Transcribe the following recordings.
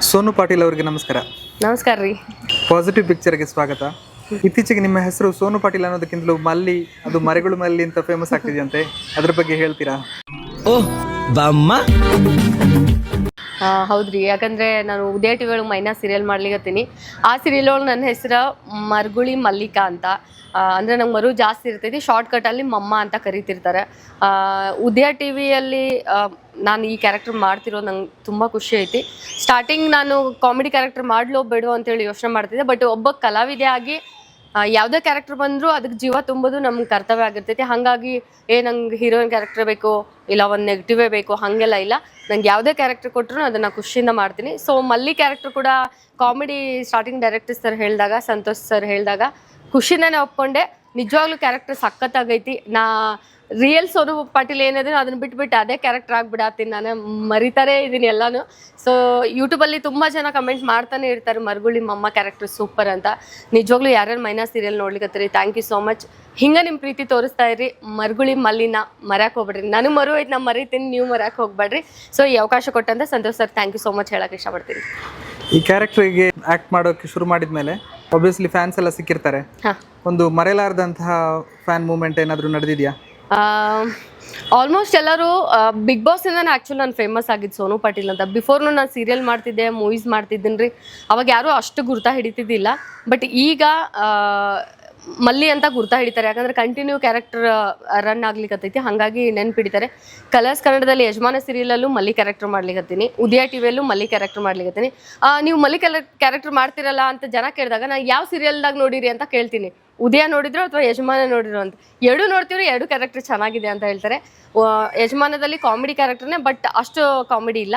ಸೋನು ಪಾಟೀಲ್ ಅವರಿಗೆ ನಮಸ್ಕಾರ. ನಮಸ್ಕಾರ ರೀ. ಪಾಸಿಟಿವ್ ಪಿಕ್ಚರ್ಗೆ ಸ್ವಾಗತ. ಇತ್ತೀಚೆಗೆ ನಿಮ್ಮ ಹೆಸರು ಸೋನು ಪಾಟೀಲ್ ಅನ್ನೋದಕ್ಕಿಂತಲೂ ಮಲ್ಲಿ ಅದು ಮರೆಗಳು ಮಲ್ಲಿ ಅಂತ ಫೇಮಸ್ ಆಗ್ತಿದೆಯಂತೆ. ಅದ್ರ ಬಗ್ಗೆ ಹೇಳ್ತೀರಾ? ಓಹ್ ಬಾಮ್ಮ. ಹೌದ್ರಿ. ಯಾಕಂದ್ರೆ ನಾನು ಉದಯ ಟಿ ಒಳಗೆ ಮೈನಾ ಸೀರಿಯಲ್ ಮಾಡ್ಲಿಕತ್ತೀನಿ. ಆ ಸೀರಿಯಲ್ ಒಳಗೆ ನನ್ನ ಹೆಸರು ಮರ್ಗುಳಿ ಮಲ್ಲಿಕಾ ಅಂತ. ಅಂದ್ರೆ ನಂಗೆ ಮರು ಜಾಸ್ತಿ ಇರ್ತೈತಿ. ಶಾರ್ಟ್ ಕಟಲ್ಲಿ ಮಮ್ಮ ಅಂತ ಕರಿತಿರ್ತಾರೆ. ಉದಯ ಟಿವಿಯಲ್ಲಿ ನಾನು ಈ ಕ್ಯಾರೆಕ್ಟರ್ ಮಾಡ್ತಿರೋದು ನಂಗೆ ತುಂಬ ಖುಷಿ ಐತಿ. ಸ್ಟಾರ್ಟಿಂಗ್ ನಾನು ಕಾಮಿಡಿ ಕ್ಯಾರೆಕ್ಟರ್ ಮಾಡ್ಲೋ ಬೇಡೋ ಅಂತೇಳಿ ಯೋಚನೆ ಮಾಡ್ತಿದ್ದೆ. ಬಟ್ ಒಬ್ಬ ಕಲಾವಿದೆ ಆಗಿ ಯಾವುದೇ ಕ್ಯಾರೆಕ್ಟರ್ ಬಂದರೂ ಅದಕ್ಕೆ ಜೀವ ತುಂಬೋದು ನಮ್ಮ ಕರ್ತವ್ಯ ಆಗಿರ್ತೈತಿ. ಹಾಗಾಗಿ, ಏ, ನಂಗೆ ಹೀರೋಯಿನ್ ಕ್ಯಾರೆಕ್ಟರ್ ಬೇಕು, ಇಲ್ಲ ಒಂದು ನೆಗೆಟಿವೇ ಬೇಕು, ಹಾಗೆಲ್ಲ ಇಲ್ಲ. ನಂಗೆ ಯಾವುದೇ ಕ್ಯಾರೆಕ್ಟರ್ ಕೊಟ್ಟರು ಅದನ್ನು ಖುಷಿಯಿಂದ ಮಾಡ್ತೀನಿ. ಸೊ ಮಲ್ಲಿ ಕ್ಯಾರೆಕ್ಟರ್ ಕೂಡ ಕಾಮಿಡಿ ಸ್ಟಾರ್ಟಿಂಗ್ ಡೈರೆಕ್ಟರ್ ಸರ್ ಹೇಳಿದಾಗ, ಸಂತೋಷ್ ಸರ್ ಹೇಳಿದಾಗ ಖುಷಿನೇ ಒಪ್ಕೊಂಡೆ. ನಿಜವಾಗ್ಲೂ ಕ್ಯಾರೆಕ್ಟರ್ ಸಖತ್ತಾಗೈತಿ. ನಾ ರಿಯಲ್ ಸೋನು ಪಾಟೀಲ್ ಏನಿದೆ ಅದನ್ನ ಬಿಟ್ಬಿಟ್ಟು ಅದೇ ಕ್ಯಾರೆಕ್ಟರ್ ಆಗ್ಬಿಡತ್ತೀನಿ ನಾನು ಮರಿತಾರೆ ಇದೀನಿ ಎಲ್ಲಾನು. ಸೊ ಯೂಟ್ಯೂಬಲ್ಲಿ ತುಂಬ ಜನ ಕಮೆಂಟ್ ಮಾಡ್ತಾನೆ ಇರ್ತಾರೆ, ಮರಗುಳಿ ಮಮ್ಮ ಕ್ಯಾರೆಕ್ಟರ್ ಸೂಪರ್ ಅಂತ. ನಿಜವಾಗ್ಲೂ ಯಾರ್ಯಾರು ಮೈನಾ ಸೀರಿಯಲ್ ನೋಡ್ಲಿಕತ್ತೀರಿ? ಥ್ಯಾಂಕ್ ಯು ಸೋ ಮಚ್ ಹಿಂಗೆ ನಿಮ್ಮ ಪ್ರೀತಿ ತೋರಿಸ್ತಾ ಇರಿ ಮರಗುಳಿ ಮಲ್ಲಿನ ಮರ್ಯಾಕ್ ಹೋಗ್ಬೇಡ್ರಿ. ನನಗೆ ಮರು ಐತೆ ನಾ ಮರಿತೀನಿ, ನೀವು ಮರ್ಯಾಕ್ ಹೋಗ್ಬೇಡ್ರಿ. ಸೊ ಈ ಅವಕಾಶ ಕೊಟ್ಟಂತ Santosh sir thank you so much ಹೇಳಕ್ಕೆ ಇಷ್ಟಪಡ್ತೀನಿ. ಈ ಕ್ಯಾರೆಕ್ಟ್ರಿಗೆ ಆಕ್ಟ್ ಮಾಡೋಕೆ ಶುರು ಮಾಡಿದ್ಮೇಲೆ ಒಬ್ವಿಯಸ್ಲಿ ಫ್ಯಾನ್ಸ್ ಎಲ್ಲ ಸಿಕ್ಕಿರ್ತಾರೆ. ಹಾಂ. ಒಂದು ಮರೆಯಲಾರದಂತಹ ಫ್ಯಾನ್ ಮೂಮೆಂಟ್ ಏನಾದರೂ ನಡೆದಿದೆಯಾ? ಆಲ್ಮೋಸ್ಟ್ ಎಲ್ಲರೂ ಬಿಗ್ ಬಾಸ್ ಇಂದ ಆ್ಯಕ್ಚುಲಿ ನಾನು ಫೇಮಸ್ ಆಗಿದ್ದು ಸೋನು ಪಾಟೀಲ್ ಅಂತ. ಬಿಫೋರ್ನು ನಾನು ಸೀರಿಯಲ್ ಮಾಡ್ತಿದ್ದೆ ಮೂವೀಸ್ ಮಾಡ್ತಿದ್ದೀನಿ ರೀ. ಅವಾಗ ಯಾರೂ ಅಷ್ಟು ಗುರ್ತಾ ಹಿಡಿತಿದ್ದಿಲ್ಲ. ಬಟ್ ಈಗ ಮಲ್ಲಿ ಅಂತ ಗುರ್ತಾ ಹಿಡಿತಾರೆ. ಯಾಕಂದ್ರೆ ಕಂಟಿನ್ಯೂ ಕ್ಯಾರೆಕ್ಟರ್ ರನ್ ಆಗ್ಲಿಕ್ಕತ್ತೈತಿ ಹಾಗಾಗಿ ನೆನ್ಪಿಡಿತಾರೆ. ಕಲರ್ಸ್ ಕನ್ನಡದಲ್ಲಿ ಯಜಮಾನ ಸೀರಿಯಲಲ್ಲೂ ಮಲ್ಲಿ ಕ್ಯಾರೆಕ್ಟರ್ ಮಾಡ್ಲಿಕ್ಕತ್ತೀನಿ ಉದಯ ಟಿವಿಯಲ್ಲೂ ಮಲ್ಲಿ ಕ್ಯಾರೆಕ್ಟರ್ ಮಾಡ್ಲಿಕತ್ತೀನಿ. ಆ, ನೀವು ಮಲ್ಲಿ ಕ್ಯಾರೆಕ್ಟರ್ ಮಾಡ್ತಿರಲ್ಲ ಅಂತ ಜನ ಕೇಳಿದಾಗ ನಾ ಯಾವ ಸೀರಿಯಲ್ದಾಗ ನೋಡಿರಿ? ಅಂತ ಕೇಳ್ತೀನಿ. ಉದಯ ನೋಡಿದ್ರು ಅಥವಾ ಯಜಮಾನ ನೋಡಿದ್ರು ಅಂತ. ಎರಡು ನೋಡ್ತೀವ್ರಿ ಎರಡು ಕ್ಯಾರೆಕ್ಟರ್ ಚೆನ್ನಾಗಿದೆ ಅಂತ ಹೇಳ್ತಾರೆ. ಯಜಮಾನದಲ್ಲಿ ಕಾಮಿಡಿ ಕ್ಯಾರೆಕ್ಟರ್ನೇ ಬಟ್ ಅಷ್ಟು ಕಾಮಿಡಿ ಇಲ್ಲ.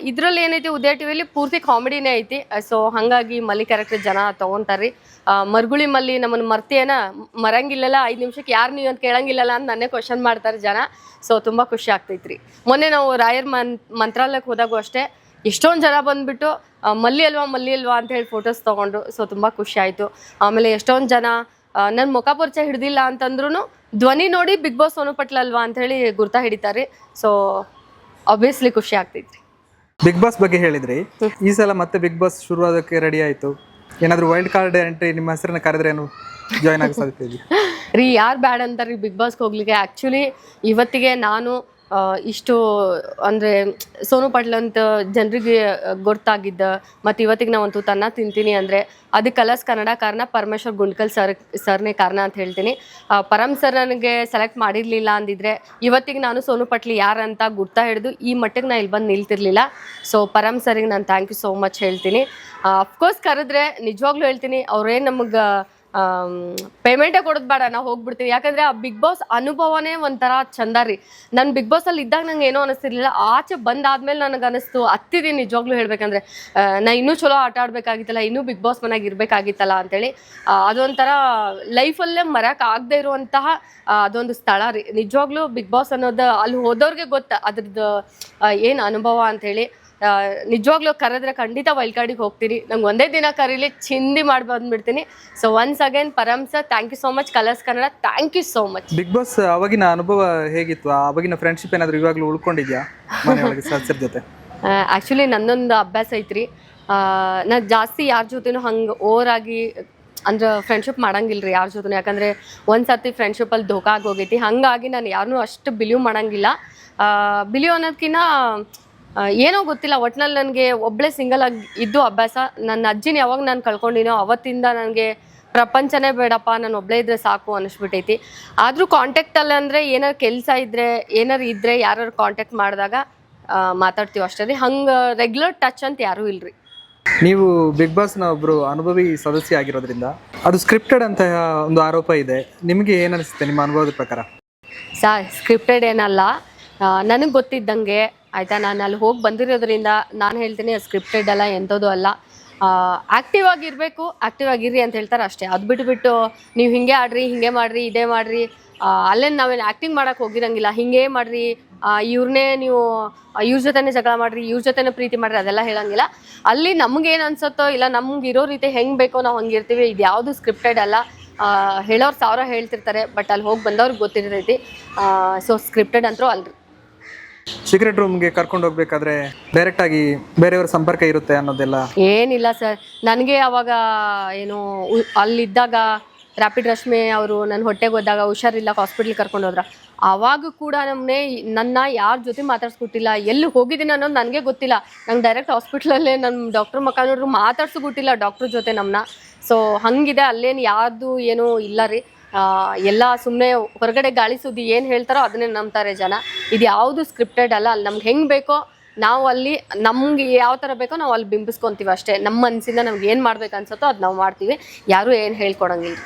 ಇದರಲ್ಲಿ ಏನೈತಿ ಉದಯ ಟಿವಿಯಲ್ಲಿ ಪೂರ್ತಿ ಕಾಮಿಡಿನೇ ಐತಿ. ಸೊ ಹಾಗಾಗಿ ಮಲ್ಲಿ ಕ್ಯಾರೆಕ್ಟರ್ ಜನ ತೊಗೊಂತಾರೆ ಮರ್ಗುಳಿ ಮಲ್ಲಿ ನಮ್ಮನ್ನು ಮರ್ತಿಯೇನ ಮರಂಗಿಲ್ಲಲ್ಲ ಐದು ನಿಮಿಷಕ್ಕೆ ಯಾರು ನೀವು ಅಂತ ಕೇಳಂಗಿಲ್ಲಲ್ಲ ಅಂತ ನನ್ನೇ ಕ್ವಶನ್ ಮಾಡ್ತಾರೆ ಜನ. ಸೊ ತುಂಬ ಖುಷಿ ಆಗ್ತೈತ್ರಿ. ಮೊನ್ನೆ ನಾವು ರಾಯರ್ ಮನ್ ಮಂತ್ರಾಲಯಕ್ಕೆ ಹೋದಾಗೂ ಅಷ್ಟೇ ಎಷ್ಟೊಂದು ಜನ ಬಂದ್ಬಿಟ್ಟು ಮಲ್ಲಿ ಅಲ್ವಾ ಮಲ್ಲಿ ಅಲ್ವಾ ಅಂತ ಹೇಳಿ ಫೋಟೋಸ್ ತೊಗೊಂಡ್ರು. ಸೊ ತುಂಬ ಖುಷಿ ಆಯಿತು. ಆಮೇಲೆ ಎಷ್ಟೊಂದು ಜನ ನನ್ನ ಮುಖ ಪರಿಚಯ ಹಿಡ್ದಿಲ್ಲ ಅಂತಂದ್ರೂ ಧ್ವನಿ ನೋಡಿ ಬಿಗ್ ಬಾಸ್ ಸೋನು ಪಟ್ಲ ಅಲ್ವಾ ಅಂತ ಹೇಳಿ ಗುರ್ತಾ ಹಿಡಿತಾರೆ. ಸೊ ಅಬ್ವಿಯಸ್ಲಿ ಖುಷಿ ಆಗ್ತೈತ್ರಿ. ಬಿಗ್ ಬಾಸ್ ಬಗ್ಗೆ ಹೇಳಿದ್ರಿ. ಈ ಸಲ ಮತ್ತೆ ಬಿಗ್ ಬಾಸ್ ಶುರುವಾದಕ್ಕೆ ರೆಡಿ ಆಯಿತು. ಏನಾದರೂ ವೈಲ್ಡ್ ಕಾರ್ಡ್ ಎಂಟ್ರಿ ನಿಮ್ಮ ಹೆಸರನ್ನ ಕರೆದ್ರೆ ಏನು ಜಾಯ್ನ್ ಆಗೋ ಸಾಧ್ಯತೆ ರೀ, ಯಾರು ಬ್ಯಾಡ್ ಅಂತಾರೆ ಬಿಗ್ ಬಾಸ್ಗೆ ಹೋಗ್ಲಿಕ್ಕೆ. ಆ್ಯಕ್ಚುಲಿ ಇವತ್ತಿಗೆ ನಾನು ಇಷ್ಟು, ಅಂದರೆ, ಸೋನು ಪಾಟೀಲ್ ಅಂತ ಜನರಿಗೆ ಗೊತ್ತಾಗಿದ್ದ, ಮತ್ತು ಇವತ್ತಿಗೆ ನಾವು ಒಂದು ತನ್ನ ತಿಂತೀನಿ ಅಂದರೆ, ಅದು ಕಲರ್ಸ್ ಕನ್ನಡ ಕಾರಣ ಪರಮೇಶ್ವರ್ ಗುಂಡ್ಕಲ್ ಸರ್, ಸರ್ನೇ ಕಾರಣ ಅಂತ ಹೇಳ್ತೀನಿ. ಪರಮ್ ಸರ್ ನನಗೆ ಸೆಲೆಕ್ಟ್ ಮಾಡಿರಲಿಲ್ಲ ಅಂದಿದ್ರೆ, ಇವತ್ತಿಗೆ ನಾನು ಸೋನು ಪಟ್ಲಿ ಯಾರಂತ ಗುರ್ತಾ ಹಿಡಿದು ಈ ಮಟ್ಟಿಗೆ ನಾನು ಇಲ್ಲಿ ಬಂದು ನಿಲ್ತಿರ್ಲಿಲ್ಲ. ಸೊ ಪರಮ್ ಸರಿಗೆ ನಾನು ಥ್ಯಾಂಕ್ ಯು ಸೋ ಮಚ್ ಹೇಳ್ತೀನಿ. ಅಫ್ಕೋರ್ಸ್ ಕರೆದ್ರೆ ನಿಜವಾಗ್ಲೂ ಹೇಳ್ತೀನಿ, ಅವರೇ ನಮಗೆ ಪೇಮೆಂಟೇ ಕೊಡೋದು ಬೇಡ ನಾವು ಹೋಗ್ಬಿಡ್ತೀವಿ. ಯಾಕಂದರೆ ಆ ಬಿಗ್ ಬಾಸ್ ಅನುಭವನೇ ಒಂಥರ ಚಂದ ರೀ. ನಾನು ಬಿಗ್ ಬಾಸಲ್ಲಿ ಇದ್ದಾಗ ನಂಗೆ ಏನೋ ಅನಿಸ್ತಿರ್ಲಿಲ್ಲ. ಆಚೆ ಬಂದಾದ್ಮೇಲೆ ನನಗೆ ಅನಿಸ್ತು ಹತ್ತಿದ್ದೀನಿ ನಿಜವಾಗ್ಲೂ ಹೇಳಬೇಕಂದ್ರೆ ನಾ ಇನ್ನೂ ಚಲೋ ಆಟ ಆಡಬೇಕಾಗಿತ್ತಲ್ಲ ಇನ್ನೂ ಬಿಗ್ ಬಾಸ್ ಮನೆಯಾಗ ಇರಬೇಕಾಗಿತ್ತಲ್ಲ ಅಂತೇಳಿ ಅದೊಂಥರ ಲೈಫಲ್ಲೇ ಮರಕ್ಕೆ ಆಗದೆ ಇರುವಂತಹ ಅದೊಂದು ಸ್ಥಳ ರೀ. ನಿಜವಾಗ್ಲೂ ಬಿಗ್ ಬಾಸ್ ಅನ್ನೋದು ಅಲ್ಲಿ ಹೋದವ್ರಿಗೆ ಗೊತ್ತ ಅದ್ರದ್ದು ಏನು ಅನುಭವ ಅಂತೇಳಿ. ಆ, ನಿಜವಾಗ್ಲೂ ಕರೆದ್ರೆ ಖಂಡಿತ ವೈಲ್ಡ್ ಕಾರ್ಡಿಗೆ ಹೋಗ್ತೀರಿ ನಂಗೆ ಒಂದೇ ದಿನ ಕರೀಲಿ ಚಿಂದಿ ಮಾಡಿ ಬಂದ್ಬಿಡ್ತೀನಿ. So once again Param sir thank you so much Colors Kannada thank you so much big boss ಅವಾಗಿನ ಅನುಭವ ಹೇಗಿತ್ತು? ಅವಾಗಿನ ಫ್ರೆಂಡ್ಶಿಪ್ ಏನಾದರೂ ಇವಾಗಲೂ ಉಳ್ಕೊಂಡಿದ್ಯಾ? ಮನೆಯೊಳಗೆ ಸದಸ್ಯರ ಜೊತೆ? ಆ್ಯಕ್ಚುಲಿ ನನ್ನೊಂದು ಅಭ್ಯಾಸ ಐತ್ರಿ. ನಾನು ಜಾಸ್ತಿ ಯಾರ ಜೊತೆನೂ ಹಂಗೆ ಆಗಿ ಅಂದ್ರೆ ಫ್ರೆಂಡ್ಶಿಪ್ ಮಾಡಂಗಿಲ್ಲ ರೀ ಯಾರ ಜೊತೆ ಯಾಕಂದರೆ ಒಂದು ಫ್ರೆಂಡ್ಶಿಪ್ ಫ್ರೆಂಡ್ಶಿಪ್ಪಲ್ಲಿ ಧೋಕಾ ಆಗೋಗೈತಿ ಹಾಗಾಗಿ ನಾನು ಯಾರನ್ನೂ ಅಷ್ಟು ಬಿಲೀವ್ ಮಾಡಂಗಿಲ್ಲ. ಬಿಲೀವ್ ಅನ್ನೋದಕ್ಕಿಂತ ಏನೋ ಗೊತ್ತಿಲ್ಲ. ಒಟ್ನಲ್ಲಿ ನನಗೆ ಒಬ್ಬಳೇ ಸಿಂಗಲ್ ಆಗಿ ಇದ್ದು ಅಭ್ಯಾಸ. ನನ್ನ ಅಜ್ಜಿನ ಯಾವಾಗ ನಾನು ಕಳ್ಕೊಂಡಿನೋ ಅವತ್ತಿಂದ ನನಗೆ ಪ್ರಪಂಚನೇ ಬೇಡಪ್ಪ ನಾನು ಒಬ್ಬಳೇ ಇದ್ರೆ ಸಾಕು ಅನಿಸ್ಬಿಟ್ಟೈತಿ ಆದರೂ ಕಾಂಟ್ಯಾಕ್ಟಲ್ಲಿ ಅಂದರೆ ಏನಾರು ಕೆಲಸ ಇದ್ದರೆ ಏನಾರು ಇದ್ದರೆ ಯಾರು ಕಾಂಟ್ಯಾಕ್ಟ್ ಮಾಡಿದಾಗ ಮಾತಾಡ್ತೀವಿ ಅಷ್ಟೇ. ರೀ ಹಂಗೆ ರೆಗ್ಯುಲರ್ ಟಚ್ ಅಂತ ಯಾರೂ ಇಲ್ರಿ. ನೀವು ಬಿಗ್ ಬಾಸ್ನ ಒಬ್ಬರು ಅನುಭವಿ ಸದಸ್ಯ ಆಗಿರೋದ್ರಿಂದ ಅದು ಸ್ಕ್ರಿಪ್ಟೆಡ್ ಅಂತ ಒಂದು ಆರೋಪ ಇದೆ. ನಿಮಗೆ ಏನು ಅನಿಸುತ್ತೆ ನಿಮ್ಮ ಅನುಭವದ ಪ್ರಕಾರ? ಸಾ ಸ್ಕ್ರಿಪ್ಟೆಡ್ ಏನಲ್ಲ. ನನಗೆ ಗೊತ್ತಿದ್ದಂಗೆ ಆಯಿತಾ? ನಾನು ಅಲ್ಲಿ ಹೋಗಿ ಬಂದಿರೋದ್ರಿಂದ ನಾನು ಹೇಳ್ತೀನಿ ಸ್ಕ್ರಿಪ್ಟೆಡ್ ಅಲ್ಲ, ಎಂಥದ್ದು ಅಲ್ಲ. ಆ್ಯಕ್ಟಿವ್ ಆಗಿರಬೇಕು ಆ್ಯಕ್ಟಿವ್ ಆಗಿರ್ರಿ ಅಂತ ಹೇಳ್ತಾರೆ ಅಷ್ಟೇ. ಅದು ಬಿಟ್ಬಿಟ್ಟು ನೀವು ಹಿಂಗೆ ಆಡ್ರಿ, ಹಿಂಗೆ ಮಾಡ್ರಿ, ಇದೇ ಮಾಡ್ರಿ. ಅಲ್ಲೇನು ನಾವೇನು ಆ್ಯಕ್ಟಿಂಗ್ ಮಾಡೋಕ್ಕೆ ಹೋಗಿರಂಗಿಲ್ಲ. ಹಿಂಗೆ ಮಾಡ್ರಿ ಇವ್ರನ್ನೇ ನೀವು ಇವ್ರ ಜೊತೆನೇ ಜಗಳ ಮಾಡ್ರಿ, ಇವ್ರ ಜೊತೆನೇ ಪ್ರೀತಿ ಮಾಡ್ರಿ, ಅದೆಲ್ಲ ಹೇಳಂಗಿಲ್ಲ. ಅಲ್ಲಿ ನಮ್ಗೆ ಏನು ಅನ್ಸುತ್ತೋ ಇಲ್ಲ, ನಮ್ಗೆ ಇರೋ ರೀತಿ ಹೆಂಗೆ ಬೇಕೋ ನಾವು ಹಂಗಿರ್ತೀವಿ ಇದು ಯಾವುದು ಸ್ಕ್ರಿಪ್ಟೆಡ್ ಅಲ್ಲ. ಹೇಳೋರು ಸಾವಿರ ಹೇಳ್ತಿರ್ತಾರೆ, ಬಟ್ ಅಲ್ಲಿ ಹೋಗಿ ಬಂದವ್ರಿಗೆ ಗೊತ್ತಿರ್ತೈತಿ ಸೊ ಸ್ಕ್ರಿಪ್ಟೆಡ್ ಅಂತೂ ಅಲ್ರಿ. ಸೀಕ್ರೆಟ್ ರೂಮ್ಗೆ ಕರ್ಕೊಂಡು ಹೋಗ್ಬೇಕಾದ್ರೆ ಡೈರೆಕ್ಟ್ ಆಗಿ ಬೇರೆಯವರ ಸಂಪರ್ಕ ಇರುತ್ತೆ ಅನ್ನೋದೆಲ್ಲ. ಏನಿಲ್ಲ ಸರ್. ನನಗೆ ಅವಾಗ ಏನು ಅಲ್ಲಿದ್ದಾಗ ರ್ಯಾಪಿಡ್ ರಶ್ಮಿ ಅವರು ನನ್ನ ಹೊಟ್ಟೆಗೆ ಹೋದಾಗ ಹುಷಾರಿಲ್ಲ ಹಾಸ್ಪಿಟ್ಲ್ ಕರ್ಕೊಂಡು ಹೋದ್ರ. ಅವಾಗ ಕೂಡ ನಮ್ಮನೆ ನನ್ನ ಯಾರ ಜೊತೆ ಮಾತಾಡ್ಸ್ಕೊಟ್ಟಿಲ್ಲ, ಎಲ್ಲಿ ಹೋಗಿದ್ದೀನಿ ಅನ್ನೋದು ನನಗೆ ಗೊತ್ತಿಲ್ಲ. ನಂಗೆ ಡೈರೆಕ್ಟ್ ಹಾಸ್ಪಿಟ್ಲಲ್ಲೇ ನಮ್ಮ ಡಾಕ್ಟ್ರ್ ಮಕ್ಕ ನೋಡ್ರು ಮಾತಾಡ್ಸು ಗೊತ್ತಿಲ್ಲ ಡಾಕ್ಟ್ರ್ ಜೊತೆ ನಮ್ಮನ್ನ ಸೊ ಹಂಗಿದೆ, ಅಲ್ಲೇನು ಯಾರ್ದು ಏನೂ ಇಲ್ಲ ರೀ. ಎಲ್ಲ ಸುಮ್ಮನೆ ಹೊರಗಡೆ ಗಾಳಿ ಸುದ್ದಿ ಏನು ಹೇಳ್ತಾರೋ ಅದನ್ನೇ ನಂಬ್ತಾರೆ ಜನ. ಇದು ಯಾವುದು ಸ್ಕ್ರಿಪ್ಟೆಡ್ ಅಲ್ಲ ಅಲ್ಲಿ ನಮ್ಗೆ ಹೆಂಗೆ ಬೇಕೋ ನಾವು ಅಲ್ಲಿ ನಮ್ಗೆ ಯಾವ ಥರ ಬೇಕೋ ನಾವು ಅಲ್ಲಿ ಬಿಂಬಿಸ್ಕೊಂತೀವಿ ಅಷ್ಟೇ. ನಮ್ಮ ಮನಸ್ಸಿಂದ ನಮ್ಗೆ ಏನು ಮಾಡ್ಬೇಕು ಅನ್ಸುತ್ತೋ ಅದು ನಾವು ಮಾಡ್ತೀವಿ. ಯಾರೂ ಏನು ಹೇಳ್ಕೊಡಂಗಿಲ್ಲ.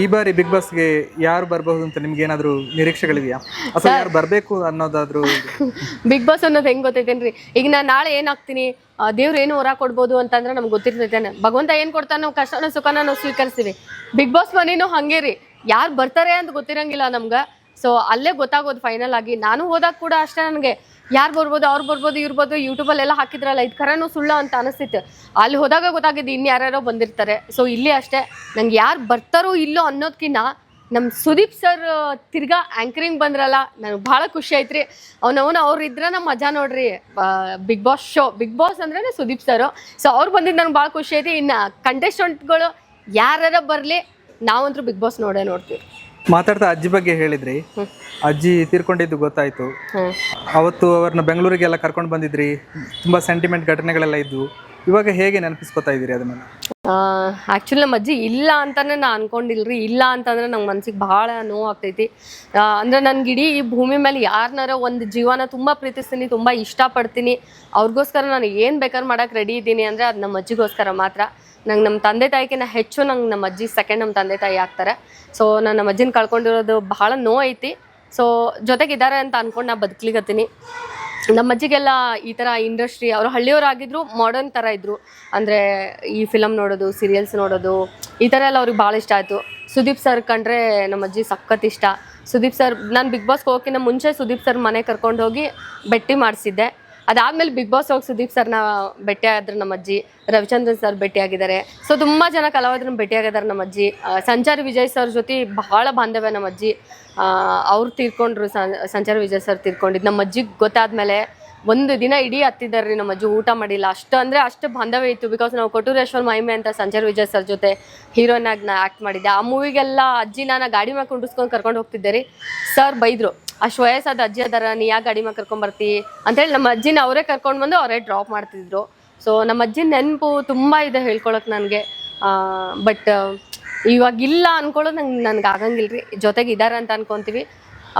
ಈ ಬಾರಿ ಬಿಗ್ ಬಾಸ್ಗೆ ಯಾರು ಬರಬಹುದು ಅಂತ ನಿಮ್ಗೆ ಏನಾದ್ರು ನಿರೀಕ್ಷೆಗಳಿದೆಯಾ? ಅಥವಾ ಯಾರು ಬರಬೇಕು ಅನ್ನೋದಾದ್ರೂ ಬಿಗ್ ಬಾಸ್ ಅನ್ನೋದು ಹೆಂಗ್ ಗೊತ್ತೈತೇನ್ರಿ? ಈಗ ನಾ ನಾಳೆ ಏನಾಗ್ತೀನಿ ದೇವ್ರು ಏನು ಹೊರ ಕೊಡ್ಬೋದು ಅಂತಂದ್ರೆ ನಮ್ಗೆ ಗೊತ್ತಿರ್ತೈತೆ ಭಗವಂತ ಏನು ಕೊಡ್ತಾನೋ ಕಷ್ಟನ ಸುಖನ ನಾವು ಸ್ವೀಕರಿಸ್ತೀವಿ. ಬಿಗ್ ಬಾಸ್ ಮನೇನು ಹಂಗೆ ರೀ. ಯಾರು ಬರ್ತಾರೆ ಅಂತ ಗೊತ್ತಿರಂಗಿಲ್ಲ ನಮ್ಗೆ. ಸೊ ಅಲ್ಲೇ ಗೊತ್ತಾಗೋದು ಫೈನಲ್ ಆಗಿ. ನಾನು ಹೋದಾಗ ಕೂಡ ಅಷ್ಟೇ ನನಗೆ. ಯಾರು ಬರ್ಬೋದು, ಅವ್ರು ಬರ್ಬೋದು ಇರ್ಬೋದು ಯೂಟ್ಯೂಬಲ್ಲೆಲ್ಲ ಹಾಕಿದ್ರಲ್ಲ, ಇದು ಕರೆನೂ ಸುಳ್ಳು ಅಂತ ಅನಿಸ್ತಿತ್ತು ಅಲ್ಲಿ ಹೋದಾಗ ಗೊತ್ತಾಗಿದ್ದು ಇನ್ನು ಯಾರ್ಯಾರೋ ಬಂದಿರ್ತಾರೆ. ಸೊ ಇಲ್ಲಿ ಅಷ್ಟೇ. ನಂಗೆ ಯಾರು ಬರ್ತಾರೋ ಇಲ್ಲೋ ಅನ್ನೋದಕ್ಕಿಂತ ನಮ್ಮ ಸುದೀಪ್ ಸರ್ ತಿರ್ಗಾ ಆ್ಯಂಕರಿಂಗ್ ಬಂದ್ರಲ್ಲ ನನಗೆ ಭಾಳ ಖುಷಿ ಆಯ್ತು ಅವನವನು ಅವ್ರು ಇದ್ರೆ ನಮ್ಮ ಮಜಾ ನೋಡ್ರಿ big boss show big boss ಅಂದ್ರೆ ಸುದೀಪ್ ಸರ್. ಸೊ ಅವ್ರು ಬಂದಿದ್ದು ನನಗೆ ಭಾಳ ಖುಷಿ ಐತಿ ಇನ್ನು ಕಂಟೆಸ್ಟೆಂಟ್ಗಳು ಯಾರ್ಯಾರ ಬರಲಿ ನಾವಂತೂ ಬಿಗ್ ಬಾಸ್ ನೋಡೇ ನೋಡ್ತೀವಿ. ಮಾತಾಡ್ತಾ ಅಜ್ಜಿ ಬಗ್ಗೆ ಹೇಳಿದ್ರಿ. ಅಜ್ಜಿ ತೀರ್ಕೊಂಡಿದ್ದು ಗೊತ್ತಾಯ್ತು. ಅವತ್ತು ಅವ್ರನ್ನ ಬೆಂಗಳೂರಿಗೆಲ್ಲ ಕರ್ಕೊಂಡು ಬಂದಿದ್ರಿ. ತುಂಬಾ ಸೆಂಟಿಮೆಂಟ್ ಘಟನೆಗಳೆಲ್ಲ ಇದ್ವು. ಇವಾಗ ಹೇಗೆ ನೆನಪಿಸ್ಕೊತಾ ಇದ್ದೀರಿ ಅದನ್ನ? ಆ್ಯಕ್ಚುಲಿ ನಮ್ಮ ಅಜ್ಜಿ ಇಲ್ಲ ಅಂತಾನೆ ನಾ ಅನ್ಕೊಂಡಿಲ್ರಿ. ಇಲ್ಲ ಅಂತಂದ್ರೆ ನಂಗೆ ಮನ್ಸಿಗೆ ಭಾಳ ನೋವು ಆಗ್ತೈತಿ. ಅಂದ್ರೆ ನನ್ಗೆ ಇಡೀ ಈ ಭೂಮಿ ಮೇಲೆ ಯಾರನ್ನಾರ ಒಂದು ಜೀವನ ತುಂಬ ಪ್ರೀತಿಸ್ತೀನಿ ತುಂಬ ಇಷ್ಟಪಡ್ತೀನಿ. ಅವ್ರಿಗೋಸ್ಕರ ನಾನು ಏನು ಬೇಕಾದ್ರೆ ಮಾಡಕ್ಕೆ ರೆಡಿ ಇದ್ದೀನಿ ಅಂದರೆ ಅದು ನಮ್ಮ ಅಜ್ಜಿಗೋಸ್ಕರ ಮಾತ್ರ. ನಂಗೆ ನಮ್ಮ ತಂದೆ ತಾಯಿಗಿಂತ ಹೆಚ್ಚು ನಂಗೆ ನಮ್ಮ ಅಜ್ಜಿ ಸೆಕೆಂಡ್ ನಮ್ಮ ತಂದೆ ತಾಯಿ ಆಗ್ತಾರೆ. ಸೊ ನಾನು ನಮ್ಮ ಅಜ್ಜಿನ ಕಳ್ಕೊಂಡಿರೋದು ಬಹಳ ನೋ ಐತಿ ಸೊ ಜೊತೆಗಿದ್ದಾರೆ ಅಂತ ಅನ್ಕೊಂಡು ನಾ ಬದುಕ್ಲಿಗತ್ತೀನಿ ನಮ್ಮ ಅಜ್ಜಿಗೆಲ್ಲ ಈ ಥರ ಇಂಡಸ್ಟ್ರಿ ಅವರು ಹಳ್ಳಿಯವರಾಗಿದ್ರು ಮಾಡರ್ನ್ ಥರ ಇದ್ದರು ಅಂದರೆ ಈ ಫಿಲಮ್ ನೋಡೋದು ಸೀರಿಯಲ್ಸ್ ನೋಡೋದು, ಈ ಥರ ಎಲ್ಲ ಅವ್ರಿಗೆ ಭಾಳ ಇಷ್ಟ ಆಯಿತು. ಸುದೀಪ್ ಸರ್ ಕಂಡ್ರೆ ನಮ್ಮ ಅಜ್ಜಿ ಸಖತ್ ಇಷ್ಟ. ಸುದೀಪ್ ಸರ್ ನಾನು ಬಿಗ್ ಬಾಸ್ಗೆ ಹೋಗೋಕ್ಕಿಂತ ಮುಂಚೆ ಸುದೀಪ್ ಸರ್ ಮನೆ ಕರ್ಕೊಂಡು ಹೋಗಿ ಭೇಟಿ ಮಾಡಿಸಿದ್ದೆ. ಅದಾದ್ಮೇಲೆ ಬಿಗ್ ಬಾಸ್ ಹೋಗಿ ಸುದೀಪ್ ಸರ್ನ ಭೇಟಿ ಆದ್ರು ನಮ್ಮ ಅಜ್ಜಿ. ರವಿಚಂದ್ರನ್ ಸರ್ ಭೇಟಿ ಆಗಿದ್ದಾರೆ ಸೊ ತುಂಬ ಜನ ಕಲಾವಿದ್ರನ್ನ ಭೇಟಿಯಾಗಿದ್ದಾರೆ ನಮ್ಮ ಅಜ್ಜಿ. ಸಂಚಾರಿ ವಿಜಯ್ ಸರ್ ಜೊತೆ ಬಹಳ ಬಾಂಧವ್ಯ ನಮ್ಮ ಅಜ್ಜಿ. ಅವ್ರು ತೀರ್ಕೊಂಡ್ರು ಸಂಚಾರಿ ವಿಜಯ್ ಸರ್ ತೀರ್ಕೊಂಡಿದ್ದು ನಮ್ಮ ಅಜ್ಜಿಗೆ ಗೊತ್ತಾದ್ಮೇಲೆ ಒಂದು ದಿನ ಇಡೀ ಹತ್ತಿದ್ದಾರೆ ನಮ್ಮ ಅಜ್ಜಿ, ಊಟ ಮಾಡಿಲ್ಲ. ಅಷ್ಟು ಅಂದರೆ ಅಷ್ಟು ಬಾಂಧವ್ಯ ಇತ್ತು ಬಿಕಾಸ್ ನಾವು ಕೊಟೂರೇಶ್ವರ್ ಮಹಿಮೆ ಅಂತ ಸಂಚಾರಿ ವಿಜಯ್ ಸರ್ ಜೊತೆ ಹೀರೋನಾಗಿ ನಾ ಆ್ಯಕ್ಟ್ ಮಾಡಿದ್ದೆ. ಆ ಮೂವಿಗೆಲ್ಲ ಅಜ್ಜಿ ನಾನು ಗಾಡಿ ಮೇಲೆ ಕುಂಡಿಸ್ಕೊಂಡು ಕರ್ಕೊಂಡು ಹೋಗ್ತಿದ್ದೆ ರೀ. ಸರ್ ಬೈದರು. ಅಷ್ಟು ವಯಸ್ಸಾದ ಅಜ್ಜಿ ಅದಾರ, ನೀ ಯಾಕೆ ಗಾಡಿ ಮೇಲೆ ಕರ್ಕೊಂಬರ್ತಿ ಅಂತೇಳಿ ನಮ್ಮ ಅಜ್ಜಿನ ಅವರೇ ಕರ್ಕೊಂಡು ಬಂದು ಅವರೇ ಡ್ರಾಪ್ ಮಾಡ್ತಿದ್ರು. ಸೊ ನಮ್ಮ ಅಜ್ಜಿ ನೆನಪು ತುಂಬ ಇದೆ ಹೇಳ್ಕೊಳಕ್ಕೆ ನನಗೆ. ಬಟ್ ಇವಾಗ ಇಲ್ಲ ಅನ್ಕೊಳ್ಳೋದು ನಂಗೆ, ನನಗೆ ಆಗಂಗಿಲ್ಲ ರೀ ಜೊತೆಗೆ ಇದ್ದಾರೆ ಅಂತ ಅನ್ಕೊತೀವಿ.